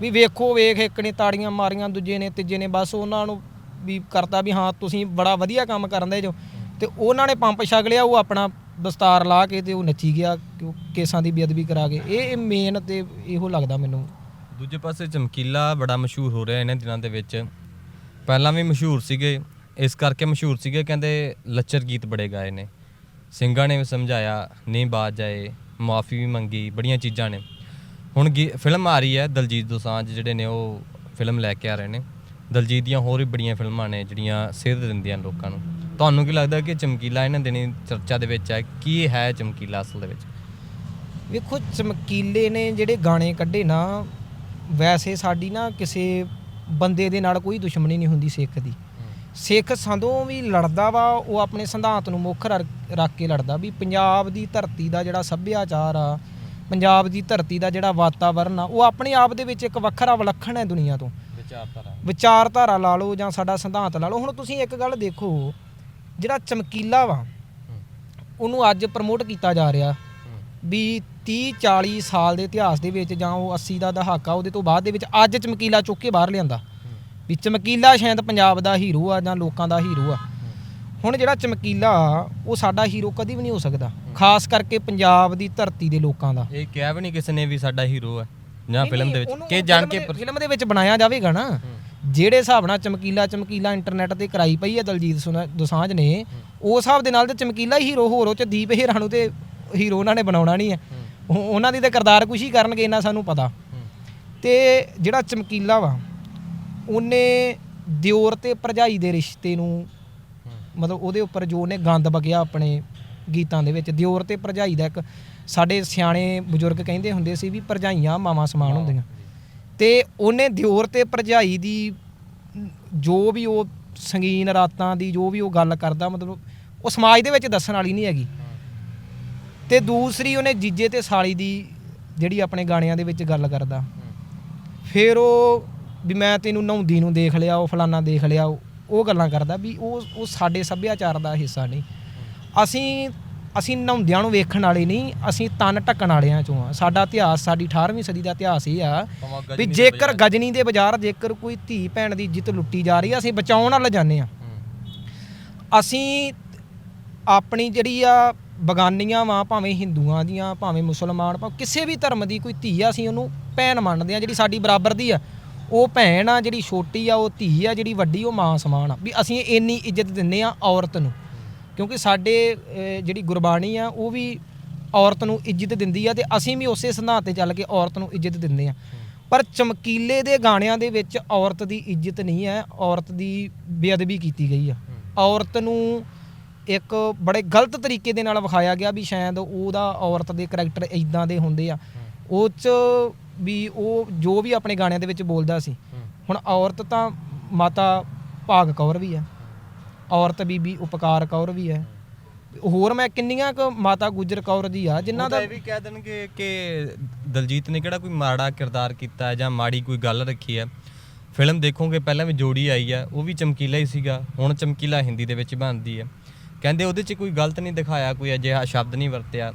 ਵੀ ਵੇਖੋ ਵੇਖ ਇੱਕ ਨੇ ਤਾੜੀਆਂ ਮਾਰੀਆਂ ਦੂਜੇ ਨੇ ਤੀਜੇ ਨੇ ਬਸ ਉਹਨਾਂ ਨੂੰ ਵੀ ਕਰਤਾ ਵੀ ਹਾਂ ਤੁਸੀਂ ਬੜਾ ਵਧੀਆ ਕੰਮ ਕਰਦੇ ਜੋ। ਤੇ ਉਹਨਾਂ ਨੇ ਪੰਪ ਛਕ ਲਿਆ ਉਹ ਆਪਣਾ ਦਸਤਾਰ ਲਾ ਕੇ ਤੇ ਉਹ ਨੱਚੀ ਗਿਆ ਕਿ- ਕੇਸਾਂ ਦੀ ਬੇਅਦਬੀ ਕਰਾ ਕੇ। ਇਹ ਮੇਨ ਤੇ ਇਹੋ ਲੱਗਦਾ ਮੈਨੂੰ। ਦੂਜੇ ਪਾਸੇ ਚਮਕੀਲਾ ਬੜਾ ਮਸ਼ਹੂਰ ਹੋ ਰਿਹਾ ਇਹਨਾਂ ਦਿਨਾਂ ਦੇ ਵਿੱਚ। ਪਹਿਲਾਂ ਵੀ ਮਸ਼ਹੂਰ ਸੀਗੇ ਇਸ ਕਰਕੇ ਮਸ਼ਹੂਰ ਸੀਗੇ ਕਹਿੰਦੇ ਲੱਚਰ ਗੀਤ ਬੜੇ ਗਾਏ ਨੇ। ਸਿੰਘਾਂ ਨੇ ਵੀ ਸਮਝਾਇਆ, ਨਹੀਂ ਬਾਜ ਜਾਏ, ਮਾਫੀ ਵੀ ਮੰਗੀ, ਬੜੀਆਂ ਚੀਜ਼ਾਂ ਨੇ। ਹੁਣ ਗੀ- ਫਿਲਮ ਆ ਰਹੀ ਹੈ ਦਲਜੀਤ ਦੋਸਾਂਝ ਜਿਹੜੇ ਨੇ ਉਹ ਫਿਲਮ ਲੈ ਕੇ ਆ ਰਹੇ ਨੇ। ਦਲਜੀਤ ਦੀਆਂ ਹੋਰ ਵੀ ਬੜੀਆਂ ਫਿਲਮਾਂ ਨੇ ਜਿਹੜੀਆਂ ਸੇਧ ਦਿੰਦੀਆਂ ਲੋਕਾਂ ਨੂੰ। ਤੁਹਾਨੂੰ ਕੀ ਲੱਗਦਾ ਕਿ ਚਮਕੀਲਾ ਇਹਨਾਂ ਦਿਨੀ ਚਰਚਾ ਦੇ ਵਿੱਚ ਹੈ? ਕੀ ਹੈ ਚਮਕੀਲਾ ਅਸਲ ਦੇ ਵਿੱਚ? ਵੇਖੋ, ਚਮਕੀਲੇ ਨੇ ਜਿਹੜੇ ਗਾਣੇ ਕੱਢੇ ਨਾ, ਵੈਸੇ ਸਾਡੀ ਨਾ ਕਿਸੇ ਬੰਦੇ ਦੇ ਨਾਲ ਕੋਈ ਦੁਸ਼ਮਣੀ ਨਹੀਂ ਹੁੰਦੀ ਸਿੱਖ ਦੀ। ਸਿੱਖ ਸੰਦੋਂ ਵੀ ਲੜਦਾ ਵਾ ਉਹ ਆਪਣੇ ਸਿਧਾਂਤ ਨੂੰ ਮੁੱਖ ਰੱਖ ਕੇ ਲੜਦਾ ਵੀ ਪੰਜਾਬ ਦੀ ਧਰਤੀ ਦਾ ਜਿਹੜਾ ਸੱਭਿਆਚਾਰ ਆ ਪੰਜਾਬ ਦੀ ਧਰਤੀ ਦਾ ਜਿਹੜਾ ਵਾਤਾਵਰਨ ਆ ਉਹ ਆਪਣੇ ਆਪ ਦੇ ਵਿੱਚ ਇੱਕ ਵੱਖਰਾ ਵਿਲੱਖਣ ਹੈ ਦੁਨੀਆ ਤੋਂ। ਵਿਚਾਰਧਾਰਾ। ਵਿਚਾਰਧਾਰਾ ਲਾ ਲਓ ਜਾਂ ਸਾਡਾ ਸਿਧਾਂਤ ਲਾ ਲਓ। ਹੁਣ ਤੁਸੀਂ ਇੱਕ ਗੱਲ ਦੇਖੋ ਜਿਹੜਾ ਚਮਕੀਲਾ ਵਾ ਉਹਨੂੰ ਅੱਜ ਪ੍ਰਮੋਟ ਕੀਤਾ ਜਾ ਰਿਹਾ। ਵੀ 30 40 ਸਾਲ ਦੇ ਇਤਿਹਾਸ ਦੇ ਵਿੱਚ ਜਾਂ ਉਹ 80 ਦਾ ਦਹਾਕਾ ਉਹਦੇ ਤੋਂ ਬਾਅਦ ਦੇ ਵਿੱਚ ਅੱਜ ਚਮਕੀਲਾ ਚੁੱਕ ਕੇ ਬਾਹਰ ਲਿਆਂਦਾ। ਵੀ ਚਮਕੀਲਾ ਸ਼ਾਇਦ ਪੰਜਾਬ ਦਾ ਹੀਰੋ ਆ ਜਾਂ ਲੋਕਾਂ ਦਾ ਹੀਰੋ ਆ। ਹੁਣ ਜਿਹੜਾ ਚਮਕੀਲਾ ਉਹ ਸਾਡਾ ਹੀਰੋ ਕਦੀ ਵੀ ਨਹੀਂ ਹੋ ਸਕਦਾ। ਖਾਸ ਕਰਕੇ ਪੰਜਾਬ ਦੀ ਧਰਤੀ ਦੇ ਲੋਕਾਂ ਦਾ। ਇਹ ਕਿਹਾ ਵੀ ਨਹੀਂ ਕਿਸੇ ਨੇ ਵੀ ਸਾਡਾ ਹੀਰੋ ਹੈ ਜਾਂ ਫਿਲਮ ਦੇ ਵਿੱਚ ਕਿ ਜਾਣ ਕੇ ਫਿਲਮ ਦੇ ਵਿੱਚ ਬਣਾਇਆ ਜਾਵੇਗਾ ਨਾ। ਜਿਹੜੇ ਹਿਸਾਬ ਨਾਲ ਚਮਕੀਲਾ ਚਮਕੀਲਾ ਇੰਟਰਨੈਟ ਤੇ ਕਰਾਈ ਪਈ ਹੈ ਦਲਜੀਤ ਦੋਸਾਂਝ ਨੇ ਉਸ ਹਿਸਾਬ ਦੇ ਨਾਲ ਤੇ ਚਮਕੀਲਾ ਹੀਰੋ ਹੋਰ ਉਹ ਚ ਦੀਪ ਹੀਰਾ ਨੂੰ ਤੇ ਹੀਰੋ ਉਹਨਾਂ ਨੇ ਬਣਾਉਣਾ ਨਹੀਂ ਹੈ। ਉਹ- ਉਹਨਾਂ ਦੀ ਤੇ ਕਿਰਦਾਰ ਕੁਛ ਹੀ ਕਰਨਗੇ ਇਹਨਾਂ ਸਾਨੂੰ ਪਤਾ। ਤੇ ਜਿਹੜਾ ਚਮਕੀਲਾ ਵਾ ਉਹਨੇ ਦਿਓਰ ਤੇ ਭਰਜਾਈ ਦੇ ਰਿਸ਼ਤੇ ਨੂੰ ਮਤਲਬ ਉਹਦੇ ਉੱਪਰ ਜੋ ਉਹਨੇ ਗੰਦ ਬਕਿਆ ਆਪਣੇ ਗੀਤਾਂ ਦੇ ਵਿੱਚ ਦਿਓਰ ਤੇ ਭਰਜਾਈ ਦਾ ਇੱਕ ਸਾਡੇ ਸਿਆਣੇ ਬਜ਼ੁਰਗ ਕਹਿੰਦੇ ਹੁੰਦੇ ਸੀ ਵੀ ਭਰਜਾਈਆਂ ਮਾਵਾਂ ਸਮਾਨ ਹੁੰਦੀਆਂ। ਤੇ ਉਹਨੇ ਦਿਓਰ ਤੇ ਭਰਜਾਈ ਦੀ ਜੋ ਵੀ ਉਹ ਸੰਗੀਨ ਰਾਤਾਂ ਦੀ ਜੋ ਵੀ ਉਹ ਗੱਲ ਕਰਦਾ ਮਤਲਬ ਉਹ ਸਮਾਜ ਦੇ ਵਿੱਚ ਦੱਸਣ ਵਾਲੀ ਨਹੀਂ ਹੈਗੀ। ਤੇ ਦੂਸਰੀ ਉਹਨੇ ਜੀਜੇ ਤੇ ਸਾਲੀ ਦੀ ਜਿਹੜੀ ਆਪਣੇ ਗਾਣਿਆਂ ਦੇ ਵਿੱਚ ਗੱਲ ਕਰਦਾ। ਫਿਰ ਉਹ ਵੀ ਮੈਂ ਤੈਨੂੰ ਨਹਾਉਂਦੀ ਨੂੰ ਦੇਖ ਲਿਆ ਉਹ ਫਲਾਨਾ ਦੇਖ ਲਿਆ ਉਹ ਗੱਲਾਂ ਕਰਦਾ ਵੀ ਉਹ ਉਹ ਸਾਡੇ ਸੱਭਿਆਚਾਰ ਦਾ ਹਿੱਸਾ ਨਹੀਂ। ਅਸੀਂ ਅਸੀਂ ਨਹਾਉਂਦਿਆਂ ਨੂੰ ਵੇਖਣ ਵਾਲੇ ਨਹੀਂ ਅਸੀਂ ਤਨ ਢੱਕਣ ਵਾਲਿਆਂ ਚੋਂ ਆ। ਸਾਡਾ ਇਤਿਹਾਸ ਸਾਡੀ 18ਵੀਂ ਸਦੀ ਦਾ ਇਤਿਹਾਸ ਇਹ ਆ ਵੀ ਜੇਕਰ ਗਜਨੀ ਦੇ ਬਾਜ਼ਾਰ ਜੇਕਰ ਕੋਈ ਧੀ ਭੈਣ ਦੀ ਇੱਜ਼ਤ ਲੁੱਟੀ ਜਾ ਰਹੀ ਆ ਅਸੀਂ ਬਚਾਉਣ ਨਾਲ ਜਾਂਦੇ ਆ। ਅਸੀਂ ਆਪਣੀ ਜਿਹੜੀ ਆ ਬਗਾਨੀਆਂ ਵਾਂ ਭਾਵੇਂ ਹਿੰਦੂਆਂ ਦੀਆਂ ਭਾਵੇਂ ਮੁਸਲਮਾਨ ਭਾਵੇਂ ਕਿਸੇ ਵੀ ਧਰਮ ਦੀ ਕੋਈ ਧੀ ਆ ਅਸੀਂ ਉਹਨੂੰ ਭੈਣ ਮੰਨਦੇ ਆ ਜਿਹੜੀ ਸਾਡੀ ਬਰਾਬਰ ਦੀ ਆ। ਉਹ ਭੈਣ ਆ ਜਿਹੜੀ ਛੋਟੀ ਆ ਉਹ ਧੀ ਆ ਜਿਹੜੀ ਵੱਡੀ ਉਹ ਮਾਂ ਸਮਾਨ ਆ। ਵੀ ਅਸੀਂ ਇੰਨੀ ਇੱਜ਼ਤ ਦਿੰਦੇ ਆ ਔਰਤ ਨੂੰ। ਕਿਉਂਕਿ ਸਾਡੇ ਅਹ, ਜਿਹੜੀ ਗੁਰਬਾਣੀ ਆ ਉਹ ਵੀ ਔਰਤ ਨੂੰ ਇੱਜ਼ਤ ਦਿੰਦੀ ਆ ਤੇ ਅਸੀਂ ਵੀ ਉਸੇ ਸਿਧਾਂਤ ਤੇ ਚੱਲ ਕੇ ਔਰਤ ਨੂੰ ਇੱਜ਼ਤ ਦਿੰਦੇ ਆ ਪਰ ਚਮਕੀਲੇ ਦੇ ਗਾਣਿਆਂ ਦੇ ਵਿੱਚ ਔਰਤ ਦੀ ਇੱਜ਼ਤ ਨਹੀਂ ਹੈ ਔਰਤ ਦੀ ਬੇਅਦਬੀ ਕੀਤੀ ਗਈ ਆ। ਔਰਤ ਨੂੰ ਇੱਕ ਬੜੇ ਗਲਤ ਤਰੀਕੇ ਦੇ ਨਾਲ ਵਿਖਾਇਆ ਗਿਆ ਵੀ ਸ਼ਾਇਦ ਉਹਦਾ ਔਰਤ ਦੇ ਕਰੈਕਟਰ ਇਦਾਂ ਦੇ ਹੁੰਦੇ ਆ। ਉਹ ਚ ਵੀ ਉਹ ਜੋ ਵੀ ਆਪਣੇ ਗਾਣਿਆਂ ਦੇ ਵਿੱਚ ਬੋਲਦਾ ਸੀ। ਹੁਣ ਔਰਤ ਤਾਂ ਮਾਤਾ ਭਾਗ ਕੌਰ ਵੀ ਆ ਔਰਤ ਬੀਬੀ ਉਪਕਾਰ ਕੌਰ ਵੀ ਹੈ। ਹੋਰ ਮੈਂ ਕਿੰਨੀਆਂ ਕੁ ਮਾਤਾ ਗੁਜਰ ਕੌਰ ਜੀ ਆ ਜਿਨ੍ਹਾਂ ਦਾ ਇਹ ਵੀ ਕਹਿ ਦੇਣਗੇ ਕਿ ਦਲਜੀਤ ਨੇ ਕਿਹੜਾ ਕੋਈ ਮਾੜਾ ਕਿਰਦਾਰ ਕੀਤਾ ਹੈ ਜਾਂ ਮਾੜੀ ਕੋਈ ਗੱਲ ਰੱਖੀ ਹੈ। ਫਿਲਮ ਦੇਖੋਗੇ ਪਹਿਲਾਂ ਵੀ ਜੋੜੀ ਆਈ ਹੈ ਉਹ ਵੀ ਚਮਕੀਲਾ ਹੀ ਸੀਗਾ ਹੁਣ ਚਮਕੀਲਾ ਹਿੰਦੀ ਦੇ ਵਿੱਚ ਬਣਦੀ ਹੈ। ਕਹਿੰਦੇ ਉਹਦੇ 'ਚ ਕੋਈ ਗਲਤ ਨਹੀਂ ਦਿਖਾਇਆ ਕੋਈ ਅਜਿਹਾ ਸ਼ਬਦ ਨਹੀਂ ਵਰਤਿਆ।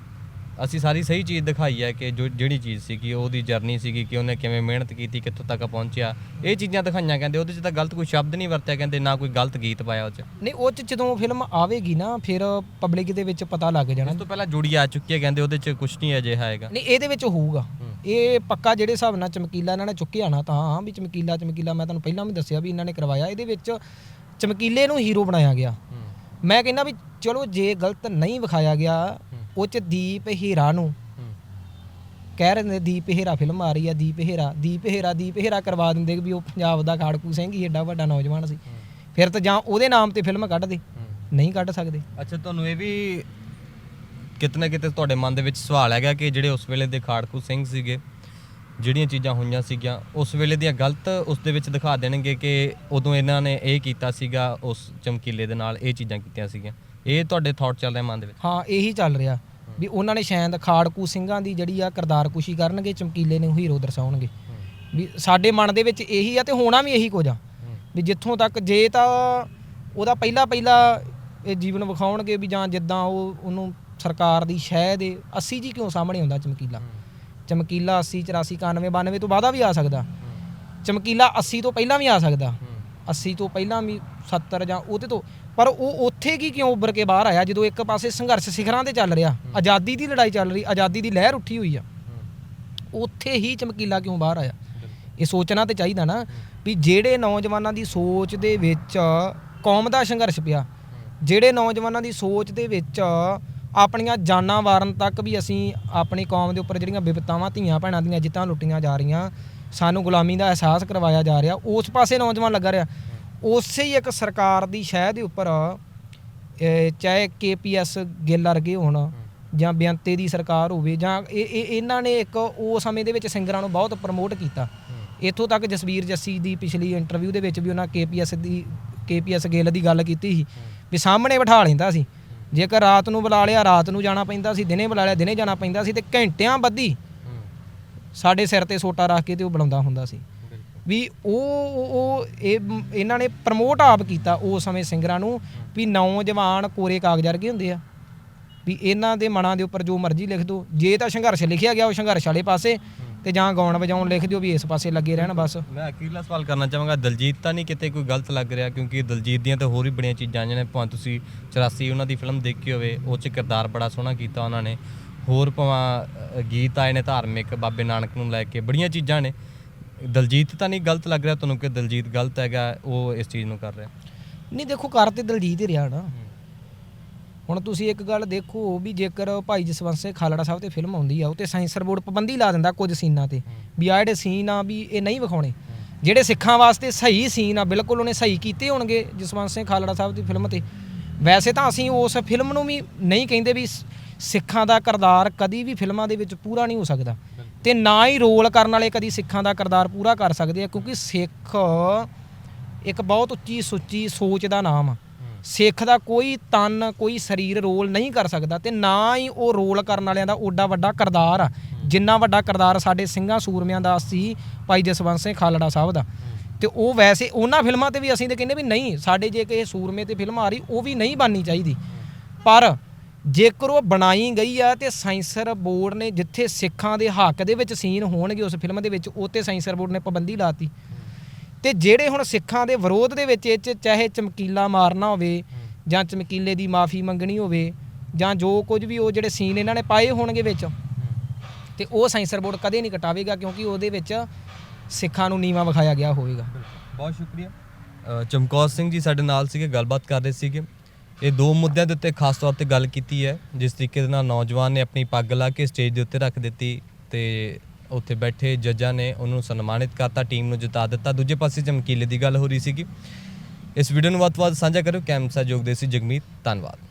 ਅਸੀਂ ਸਾਰੀ ਸਹੀ ਚੀਜ਼ ਦਿਖਾਈ ਹੈ ਕਿ ਜੋ ਜਿਹੜੀ ਚੀਜ਼ ਸੀਗੀ ਉਹਦੀ ਜਰਨੀ ਸੀਗੀ ਕਿ ਉਹਨੇ ਕਿਵੇਂ ਮਿਹਨਤ ਕੀਤੀ ਕਿੱਥੋਂ ਤੱਕ ਪਹੁੰਚਿਆ। ਇਹ ਚੀਜ਼ਾਂ ਦਿਖਾਈਆਂ ਕਹਿੰਦੇ ਉਹਦੇ 'ਚ ਤਾਂ ਗਲਤ ਕੋਈ ਸ਼ਬਦ ਨਹੀਂ ਵਰਤਿਆ ਕਹਿੰਦੇ ਨਾ ਕੋਈ ਗਲਤ ਗੀਤ ਪਾਇਆ ਉਹ 'ਚ। ਨਹੀਂ ਉਹ 'ਚ ਜਦੋਂ ਫਿਲਮ ਆਵੇਗੀ ਨਾ ਫਿਰ ਪਬਲਿਕ ਦੇ ਵਿੱਚ ਪਤਾ ਲੱਗ ਜਾਣਾ। ਇਸ ਤੋਂ ਪਹਿਲਾਂ ਜੋੜੀ ਆ ਚੁੱਕੀ ਹੈ ਕਹਿੰਦੇ ਉਹਦੇ 'ਚ ਕੁਝ ਨਹੀਂ ਅਜਿਹਾ ਹੈਗਾ। ਨਹੀਂ ਇਹਦੇ ਵਿੱਚ ਹੋਊਗਾ। ਇਹ ਪੱਕਾ ਜਿਹੜੇ ਹਿਸਾਬ ਨਾਲ ਚਮਕੀਲਾ ਇਹਨਾਂ ਨੇ ਚੁੱਕਿਆ ਨਾ ਤਾਂ ਵੀ ਚਮਕੀਲਾ ਚਮਕੀਲਾ ਮੈਂ ਤੁਹਾਨੂੰ ਪਹਿਲਾਂ ਵੀ ਦੱਸਿਆ ਵੀ ਇਹਨਾਂ ਨੇ ਕਰਵਾਇਆ। ਇਹਦੇ ਵਿੱਚ ਚਮਕੀਲੇ ਨੂੰ ਹੀਰੋ ਬਣਾਇਆ ਗਿਆ। ਮੈਂ ਕਹਿੰਦਾ ਵੀ ਚਲੋ ਜੇ ਗਲਤ ਨਹੀਂ ਵਿਖਾਇਆ ਗਿਆ ਉਹ ਚ ਦੀਪ ਹੀਰਾ ਨੂੰ। ਕਹਿ ਰਹੇ ਨੇ ਦੀਪ ਹੀਰਾ ਫਿਲਮ ਆ ਰਹੀ ਆ ਦੀਪ ਹੀਰਾ। ਦੀਪ ਹੀਰਾ ਦੀਪ ਹੀਰਾ ਕਰਵਾ ਦਿੰਦੇ ਵੀ ਉਹ ਪੰਜਾਬ ਦਾ ਖਾੜਕੂ ਸਿੰਘ ਹੀ ਏਡਾ ਵੱਡਾ ਨੌਜਵਾਨ ਸੀ। ਫਿਰ ਤਾਂ ਜਾਂ ਉਹਦੇ ਨਾਮ ਤੇ ਫਿਲਮ ਕੱਢ ਦੇ। ਨਹੀਂ ਕੱਢ ਸਕਦੇ। ਅੱਛਾ ਤੁਹਾਨੂੰ ਇਹ ਵੀ ਕਿਤਨਾ ਕਿਤੇ ਤੁਹਾਡੇ ਮਨ ਦੇ ਵਿੱਚ ਸਵਾਲ ਹੈਗਾ ਕਿ ਜਿਹੜੇ ਉਸ ਵੇਲੇ ਦੇ ਖਾੜਕੂ ਸਿੰਘ ਸੀਗੇ ਜਿਹੜੀਆਂ ਚੀਜ਼ਾਂ ਹੋਈਆਂ ਸੀਗੀਆਂ ਉਸ ਵੇਲੇ ਦੀਆਂ ਗਲਤ ਉਸ ਦੇ ਵਿੱਚ ਦਿਖਾ ਦੇਣਗੇ ਕਿ ਉਦੋਂ ਇਹਨਾਂ ਨੇ ਇਹ ਕੀਤਾ ਸੀਗਾ ਉਸ ਚਮਕੀਲੇ ਦੇ ਨਾਲ ਇਹ ਚੀਜ਼ਾਂ ਕੀਤੀਆਂ ਸੀਗੀਆਂ। ਇਹ ਤੁਹਾਡੇ ਥਾਟ ਚੱਲ ਰਿਹਾ ਮਨ ਦੇ ਵਿੱਚ? ਹਾਂ, ਇਹੀ ਚੱਲ ਰਿਹਾ ਵੀ ਉਹਨਾਂ ਨੇ ਸ਼ਾਇਦ ਖਾੜਕੂ ਸਿੰਘਾਂ ਦੀ ਜਿਹੜੀ ਆ ਕਿਰਦਾਰਕੁਸ਼ੀ ਕਰਨਗੇ, ਚਮਕੀਲੇ ਨੂੰ ਹੀਰੋ ਦਰਸਾਉਣਗੇ। ਵੀ ਸਾਡੇ ਮਨ ਦੇ ਵਿੱਚ ਇਹੀ ਆ ਤੇ ਹੋਣਾ ਵੀ ਇਹੀ ਕੁਝ ਆ। ਵੀ ਜਿੱਥੋਂ ਤੱਕ ਜੇ ਤਾਂ ਉਹਦਾ ਪਹਿਲਾ ਪਹਿਲਾ ਇਹ ਜੀਵਨ ਵਿਖਾਉਣਗੇ ਵੀ ਜਾਂ ਜਿੱਦਾਂ ਉਹ ਉਹਨੂੰ ਸਰਕਾਰ ਦੀ ਸ਼ਹਿ ਦੇ 80 ਜੀ ਕਿਉਂ ਸਾਹਮਣੇ ਆਉਂਦਾ ਚਮਕੀਲਾ? ਚਮਕੀਲਾ 80 84 91 92 ਤੋਂ ਬਾਅਦ ਵੀ ਆ ਸਕਦਾ। ਚਮਕੀਲਾ 80 ਤੋਂ ਪਹਿਲਾਂ ਵੀ ਆ ਸਕਦਾ। 80 ਤੋਂ ਪਹਿਲਾਂ ਵੀ 70 ਜਾਂ ਉਹਦੇ ਤੋਂ ਪਰ ਉਹ ਉੱਥੇ ਕੀ ਕਿਉਂ ਉੱਭਰ ਕੇ ਬਾਹਰ ਆਇਆ? ਜਦੋਂ ਇੱਕ ਪਾਸੇ ਸੰਘਰਸ਼ ਸਿਖਰਾਂ ਤੇ ਚੱਲ ਰਿਹਾ ਆਜ਼ਾਦੀ ਦੀ ਲੜਾਈ ਚੱਲ ਰਹੀ ਆਜ਼ਾਦੀ ਦੀ ਲਹਿਰ ਉੱਠੀ ਹੋਈ ਆ। ਉੱਥੇ ਹੀ ਚਮਕੀਲਾ ਕਿਉਂ ਬਾਹਰ ਆਇਆ? ਇਹ ਸੋਚਣਾ ਤੇ ਚਾਹੀਦਾ ਨਾ ਵੀ ਜਿਹੜੇ ਨੌਜਵਾਨਾਂ ਦੀ ਸੋਚ ਦੇ ਵਿੱਚ ਕੌਮ ਦਾ ਸੰਘਰਸ਼ ਪਿਆ ਜਿਹੜੇ ਨੌਜਵਾਨਾਂ ਦੀ ਸੋਚ ਦੇ ਵਿੱਚ ਆਪਣੀਆਂ ਜਾਨਾਂ ਵਾਰਨ ਤੱਕ ਵੀ ਅਸੀਂ ਆਪਣੀ ਕੌਮ ਦੇ ਉੱਪਰ ਜਿਹੜੀਆਂ ਵਿਪਤਾਵਾਂ ਧੀਆਂ ਭੈਣਾਂ ਦੀਆਂ ਜਿੱਤਾਂ ਲੁੱਟੀਆਂ ਜਾ ਰਹੀਆਂ ਸਾਨੂੰ ਗੁਲਾਮੀ ਦਾ ਅਹਿਸਾਸ ਕਰਵਾਇਆ ਜਾ ਰਿਹਾ, ਉਸ ਪਾਸੇ ਨੌਜਵਾਨ ਲੱਗਾ ਰਿਹਾ। ਉਸੇ ਹੀ ਇੱਕ ਸਰਕਾਰ ਦੀ ਸ਼ਹਿ ਦੇ ਉੱਪਰ, ਇਹ ਚਾਹੇ ਕੇਪੀਐਸ ਗਿੱਲ ਵਰਗੇ ਹੋਣ ਜਾਂ ਬੇਅੰਤੇ ਦੀ ਸਰਕਾਰ ਹੋਵੇ ਜਾਂ ਇਹ, ਇਹ- ਇਹਨਾਂ ਨੇ ਇੱਕ ਉਹ ਸਮੇਂ ਦੇ ਵਿੱਚ ਸਿੰਗਰਾਂ ਨੂੰ ਬਹੁਤ ਪ੍ਰਮੋਟ ਕੀਤਾ। ਇੱਥੋਂ ਤੱਕ ਜਸਵੀਰ ਜੱਸੀ ਦੀ ਪਿਛਲੀ ਇੰਟਰਵਿਊ ਦੇ ਵਿੱਚ ਵੀ ਉਹਨਾਂ ਕੇਪੀਐਸ ਦੀ ਕੇਪੀਐਸ ਗਿੱਲ ਦੀ ਗੱਲ ਕੀਤੀ ਸੀ ਵੀ ਸਾਹਮਣੇ ਬਿਠਾ ਲੈਂਦਾ ਸੀ। ਜੇਕਰ ਰਾਤ ਨੂੰ ਬੁਲਾ ਲਿਆ, ਰਾਤ ਨੂੰ ਜਾਣਾ ਪੈਂਦਾ ਸੀ, ਦਿਨੇ ਬੁਲਾ ਲਿਆ, ਦਿਨੇ ਜਾਣਾ ਪੈਂਦਾ ਸੀ ਤੇ ਘੰਟਿਆਂ ਬੱਧੀ ਸਾਡੇ ਸਿਰ ਤੇ ਸੋਟਾ ਰੱਖ ਕੇ ਤੇ ਉਹ ਬੁਲਾਉਂਦਾ ਹੁੰਦਾ ਸੀ। ਵੀ ਉਹ ਉਹ- ਇਹ ਇਹਨਾਂ ਨੇ ਪ੍ਰਮੋਟ ਆਪ ਕੀਤਾ ਉਸ ਸਮੇਂ ਸਿੰਗਰਾਂ ਨੂੰ ਵੀ ਨੌਜਵਾਨ ਕੋਰੇ ਕਾਗਜ਼ ਵਰਗੇ ਹੁੰਦੇ ਆ। ਵੀ ਇਹਨਾਂ ਦੇ ਮਨਾਂ ਦੇ ਉੱਪਰ ਜੋ ਮਰਜ਼ੀ ਲਿਖ ਦਿਓ ਜੇ ਤਾਂ ਸੰਘਰਸ਼ ਲਿਖਿਆ ਗਿਆ ਉਹ ਸੰਘਰਸ਼ ਵਾਲੇ ਪਾਸੇ ਤੇ ਜਾਂ ਗਾਉਣ ਵਜਾਉਣ ਲਿਖ ਦਿਓ ਵੀ ਇਸ ਪਾਸੇ ਲੱਗੇ ਰਹਿਣ ਬਸ। ਮੈਂ ਅਖੀਰਲਾ ਸਵਾਲ ਕਰਨਾ ਚਾਹਾਂਗਾ ਦਲਜੀਤ ਤਾਂ ਨਹੀਂ ਕਿਤੇ ਕੋਈ ਗਲਤ ਲੱਗ ਰਿਹਾ ਕਿਉਂਕਿ ਦਲਜੀਤ ਦੀਆਂ ਤਾਂ ਹੋਰ ਵੀ ਬੜੀਆਂ ਚੀਜ਼ਾਂ ਜਿਹਨੇ ਭਾਵੇਂ ਤੁਸੀਂ 84 ਉਹਨਾਂ ਦੀ ਫਿਲਮ ਦੇਖੀ ਹੋਵੇ ਉਹ 'ਚ ਕਿਰਦਾਰ ਬੜਾ ਸੋਹਣਾ ਕੀਤਾ ਉਹਨਾਂ ਨੇ। ਹੋਰ ਭਾਵੇਂ ਗੀਤ ਆਏ ਨੇ ਧਾਰਮਿਕ ਬਾਬੇ ਨਾਨਕ ਨੂੰ ਲੈ ਕੇ ਬੜੀਆਂ ਚੀਜ਼ਾਂ ਨੇ। ਦਲਜੀਤ ਤਾਂ ਨਹੀਂ ਗਲਤ ਲੱਗ ਰਿਹਾ ਤੁਹਾਨੂੰ ਕਿ ਦਲਜੀਤ ਗਲਤ ਹੈਗਾ ਉਹ ਇਸ ਚੀਜ਼ ਨੂੰ ਕਰ ਰਿਹਾ? ਨਹੀਂ ਦੇਖੋ ਕਰ ਤੇ ਦਲਜੀਤ ਹੀ ਰਿਹਾ ਨਾ। ਹੁਣ ਤੁਸੀਂ ਇੱਕ ਗੱਲ ਦੇਖੋ ਵੀ ਜੇਕਰ ਭਾਈ ਜਸਵੰਤ ਸਿੰਘ ਖਾਲੜਾ ਸਾਹਿਬ ਤੇ ਫਿਲਮ ਆਉਂਦੀ ਆ ਉਹ ਤੇ ਸੈਂਸਰ ਬੋਰਡ ਪਾਬੰਦੀ ਲਾ ਦਿੰਦਾ ਕੁਝ ਸੀਨਾਂ ਤੇ ਵੀ ਆ ਜਿਹੜੇ ਸੀਨ ਆ ਵੀ ਇਹ ਨਹੀਂ ਵਿਖਾਉਣੇ। ਜਿਹੜੇ ਸਿੱਖਾਂ ਵਾਸਤੇ ਸਹੀ ਸੀਨ ਆ ਬਿਲਕੁਲ ਉਹਨੇ ਸਹੀ ਕੀਤੇ ਹੋਣਗੇ ਜਸਵੰਤ ਸਿੰਘ ਖਾਲੜਾ ਸਾਹਿਬ ਦੀ ਫਿਲਮ ਤੇ। ਵੈਸੇ ਤਾਂ ਅਸੀਂ ਉਸ ਫਿਲਮ ਨੂੰ ਵੀ ਨਹੀਂ ਕਹਿੰਦੇ ਵੀ ਸਿੱਖਾਂ ਦਾ ਕਿਰਦਾਰ ਕਦੀ ਵੀ ਫਿਲਮਾਂ ਦੇ ਵਿੱਚ ਪੂਰਾ ਨਹੀਂ ਹੋ ਸਕਦਾ ਤੇ ਨਾ ਹੀ ਰੋਲ ਕਰਨ ਵਾਲੇ ਕਦੀ ਸਿੱਖਾਂ ਦਾ ਕਿਰਦਾਰ ਪੂਰਾ ਕਰ ਸਕਦੇ ਆ ਕਿਉਂਕਿ ਸਿੱਖ ਇੱਕ ਬਹੁਤ ਉੱਚੀ ਸੁੱਚੀ ਸੋਚ ਦਾ ਨਾਮ ਆ। ਸਿੱਖ ਦਾ ਕੋਈ ਤਨ ਕੋਈ ਸਰੀਰ ਰੋਲ ਨਹੀਂ ਕਰ ਸਕਦਾ ਤੇ ਨਾ ਹੀ ਉਹ ਰੋਲ ਕਰਨ ਵਾਲਿਆਂ ਦਾ ਓਡਾ ਵੱਡਾ ਕਿਰਦਾਰ ਆ। ਜਿੰਨਾ ਵੱਡਾ ਕਿਰਦਾਰ ਸਾਡੇ ਸਿੰਘਾਂ ਸੂਰਮਿਆਂ ਦਾ ਸੀ ਭਾਈ ਜਸਵੰਤ ਸਿੰਘ ਖਾਲੜਾ ਸਾਹਿਬ ਦਾ। ਤੇ ਉਹ ਵੈਸੇ ਉਹਨਾਂ ਫਿਲਮਾਂ ਤੇ ਵੀ ਅਸੀਂ ਤੇ ਕਹਿੰਦੇ ਵੀ ਨਹੀਂ ਸਾਡੇ ਜੇ ਕਿਸੇ ਸੂਰਮੇ ਤੇ ਫਿਲਮ ਆ ਰਹੀ ਉਹ ਵੀ ਨਹੀਂ ਬਣਨੀ ਚਾਹੀਦੀ। ਪਰ ਜੇਕਰ ਉਹ ਬਣਾਈ ਗਈ ਆ ਤੇ ਸੈਂਸਰ ਬੋਰਡ ਨੇ ਜਿੱਥੇ ਸਿੱਖਾਂ ਦੇ ਹੱਕ ਦੇ ਵਿੱਚ ਸੀਨ ਹੋਣਗੇ ਉਸ ਫਿਲਮ ਦੇ ਵਿੱਚ, ਉਹ ਤੇ ਸੈਂਸਰ ਬੋਰਡ ਨੇ ਪਾਬੰਦੀ ਲਾਤੀ। ਤੇ ਜਿਹੜੇ ਹੁਣ ਸਿੱਖਾਂ ਦੇ ਵਿਰੋਧ ਦੇ ਵਿੱਚ ਇਹ 'ਚ ਚਾਹੇ ਚਮਕੀਲਾ ਮਾਰਨਾ ਹੋਵੇ ਜਾਂ ਚਮਕੀਲੇ ਦੀ ਮਾਫੀ ਮੰਗਣੀ ਹੋਵੇ ਜਾਂ ਜੋ ਕੁਝ ਵੀ ਉਹ ਜਿਹੜੇ ਸੀਨ ਇਹਨਾਂ ਨੇ ਪਾਏ ਹੋਣਗੇ ਵਿੱਚ, ਤੇ ਉਹ ਸੈਂਸਰ ਬੋਰਡ ਕਦੇ ਨਹੀਂ ਕਟਾਵੇਗਾ ਕਿਉਂਕਿ ਉਹਦੇ ਵਿੱਚ ਸਿੱਖਾਂ ਨੂੰ ਨੀਵਾ ਵਿਖਾਇਆ ਗਿਆ ਹੋਵੇਗਾ। ਬਹੁਤ ਸ਼ੁਕਰੀਆ। ਚਮਕੌਰ ਸਿੰਘ ਜੀ ਸਾਡੇ ਨਾਲ ਸੀਗੇ, ਗੱਲਬਾਤ ਕਰ ਰਹੇ ਸੀਗੇ। ਇਹ ਦੋ ਮੁੱਦਿਆਂ ਦੇ ਉੱਤੇ ਖਾਸ ਤੌਰ ਤੇ ਗੱਲ ਕੀਤੀ ਹੈ, ਜਿਸ ਤਰੀਕੇ ਦੇ ਨਾਲ ਨੌਜਵਾਨ ਨੇ ਆਪਣੀ ਪੱਗ ਲਾ ਕੇ ਸਟੇਜ ਦੇ ਉੱਤੇ ਰੱਖ ਦਿੱਤੀ ਤੇ ਉੱਥੇ ਬੈਠੇ ਜੱਜਾਂ ਨੇ ਉਹਨੂੰ ਸਨਮਾਨਿਤ ਕਰਤਾ ਟੀਮ ਨੂੰ ਜਿਤਾ ਦਿੱਤਾ। ਦੂਜੇ ਪਾਸੇ ਚਮਕੀਲੇ ਦੀ ਗੱਲ ਹੋ ਰਹੀ ਸੀਗੀ। ਇਸ ਵੀਡੀਓ ਨੂੰ ਵੱਧ ਤੋਂ ਵੱਧ ਸਾਂਝਾ ਕਰੋ ਕੈਮ ਸਹਿਯੋਗ ਦੇ ਸੀ ਜਗਮੀਤ। ਧੰਨਵਾਦ।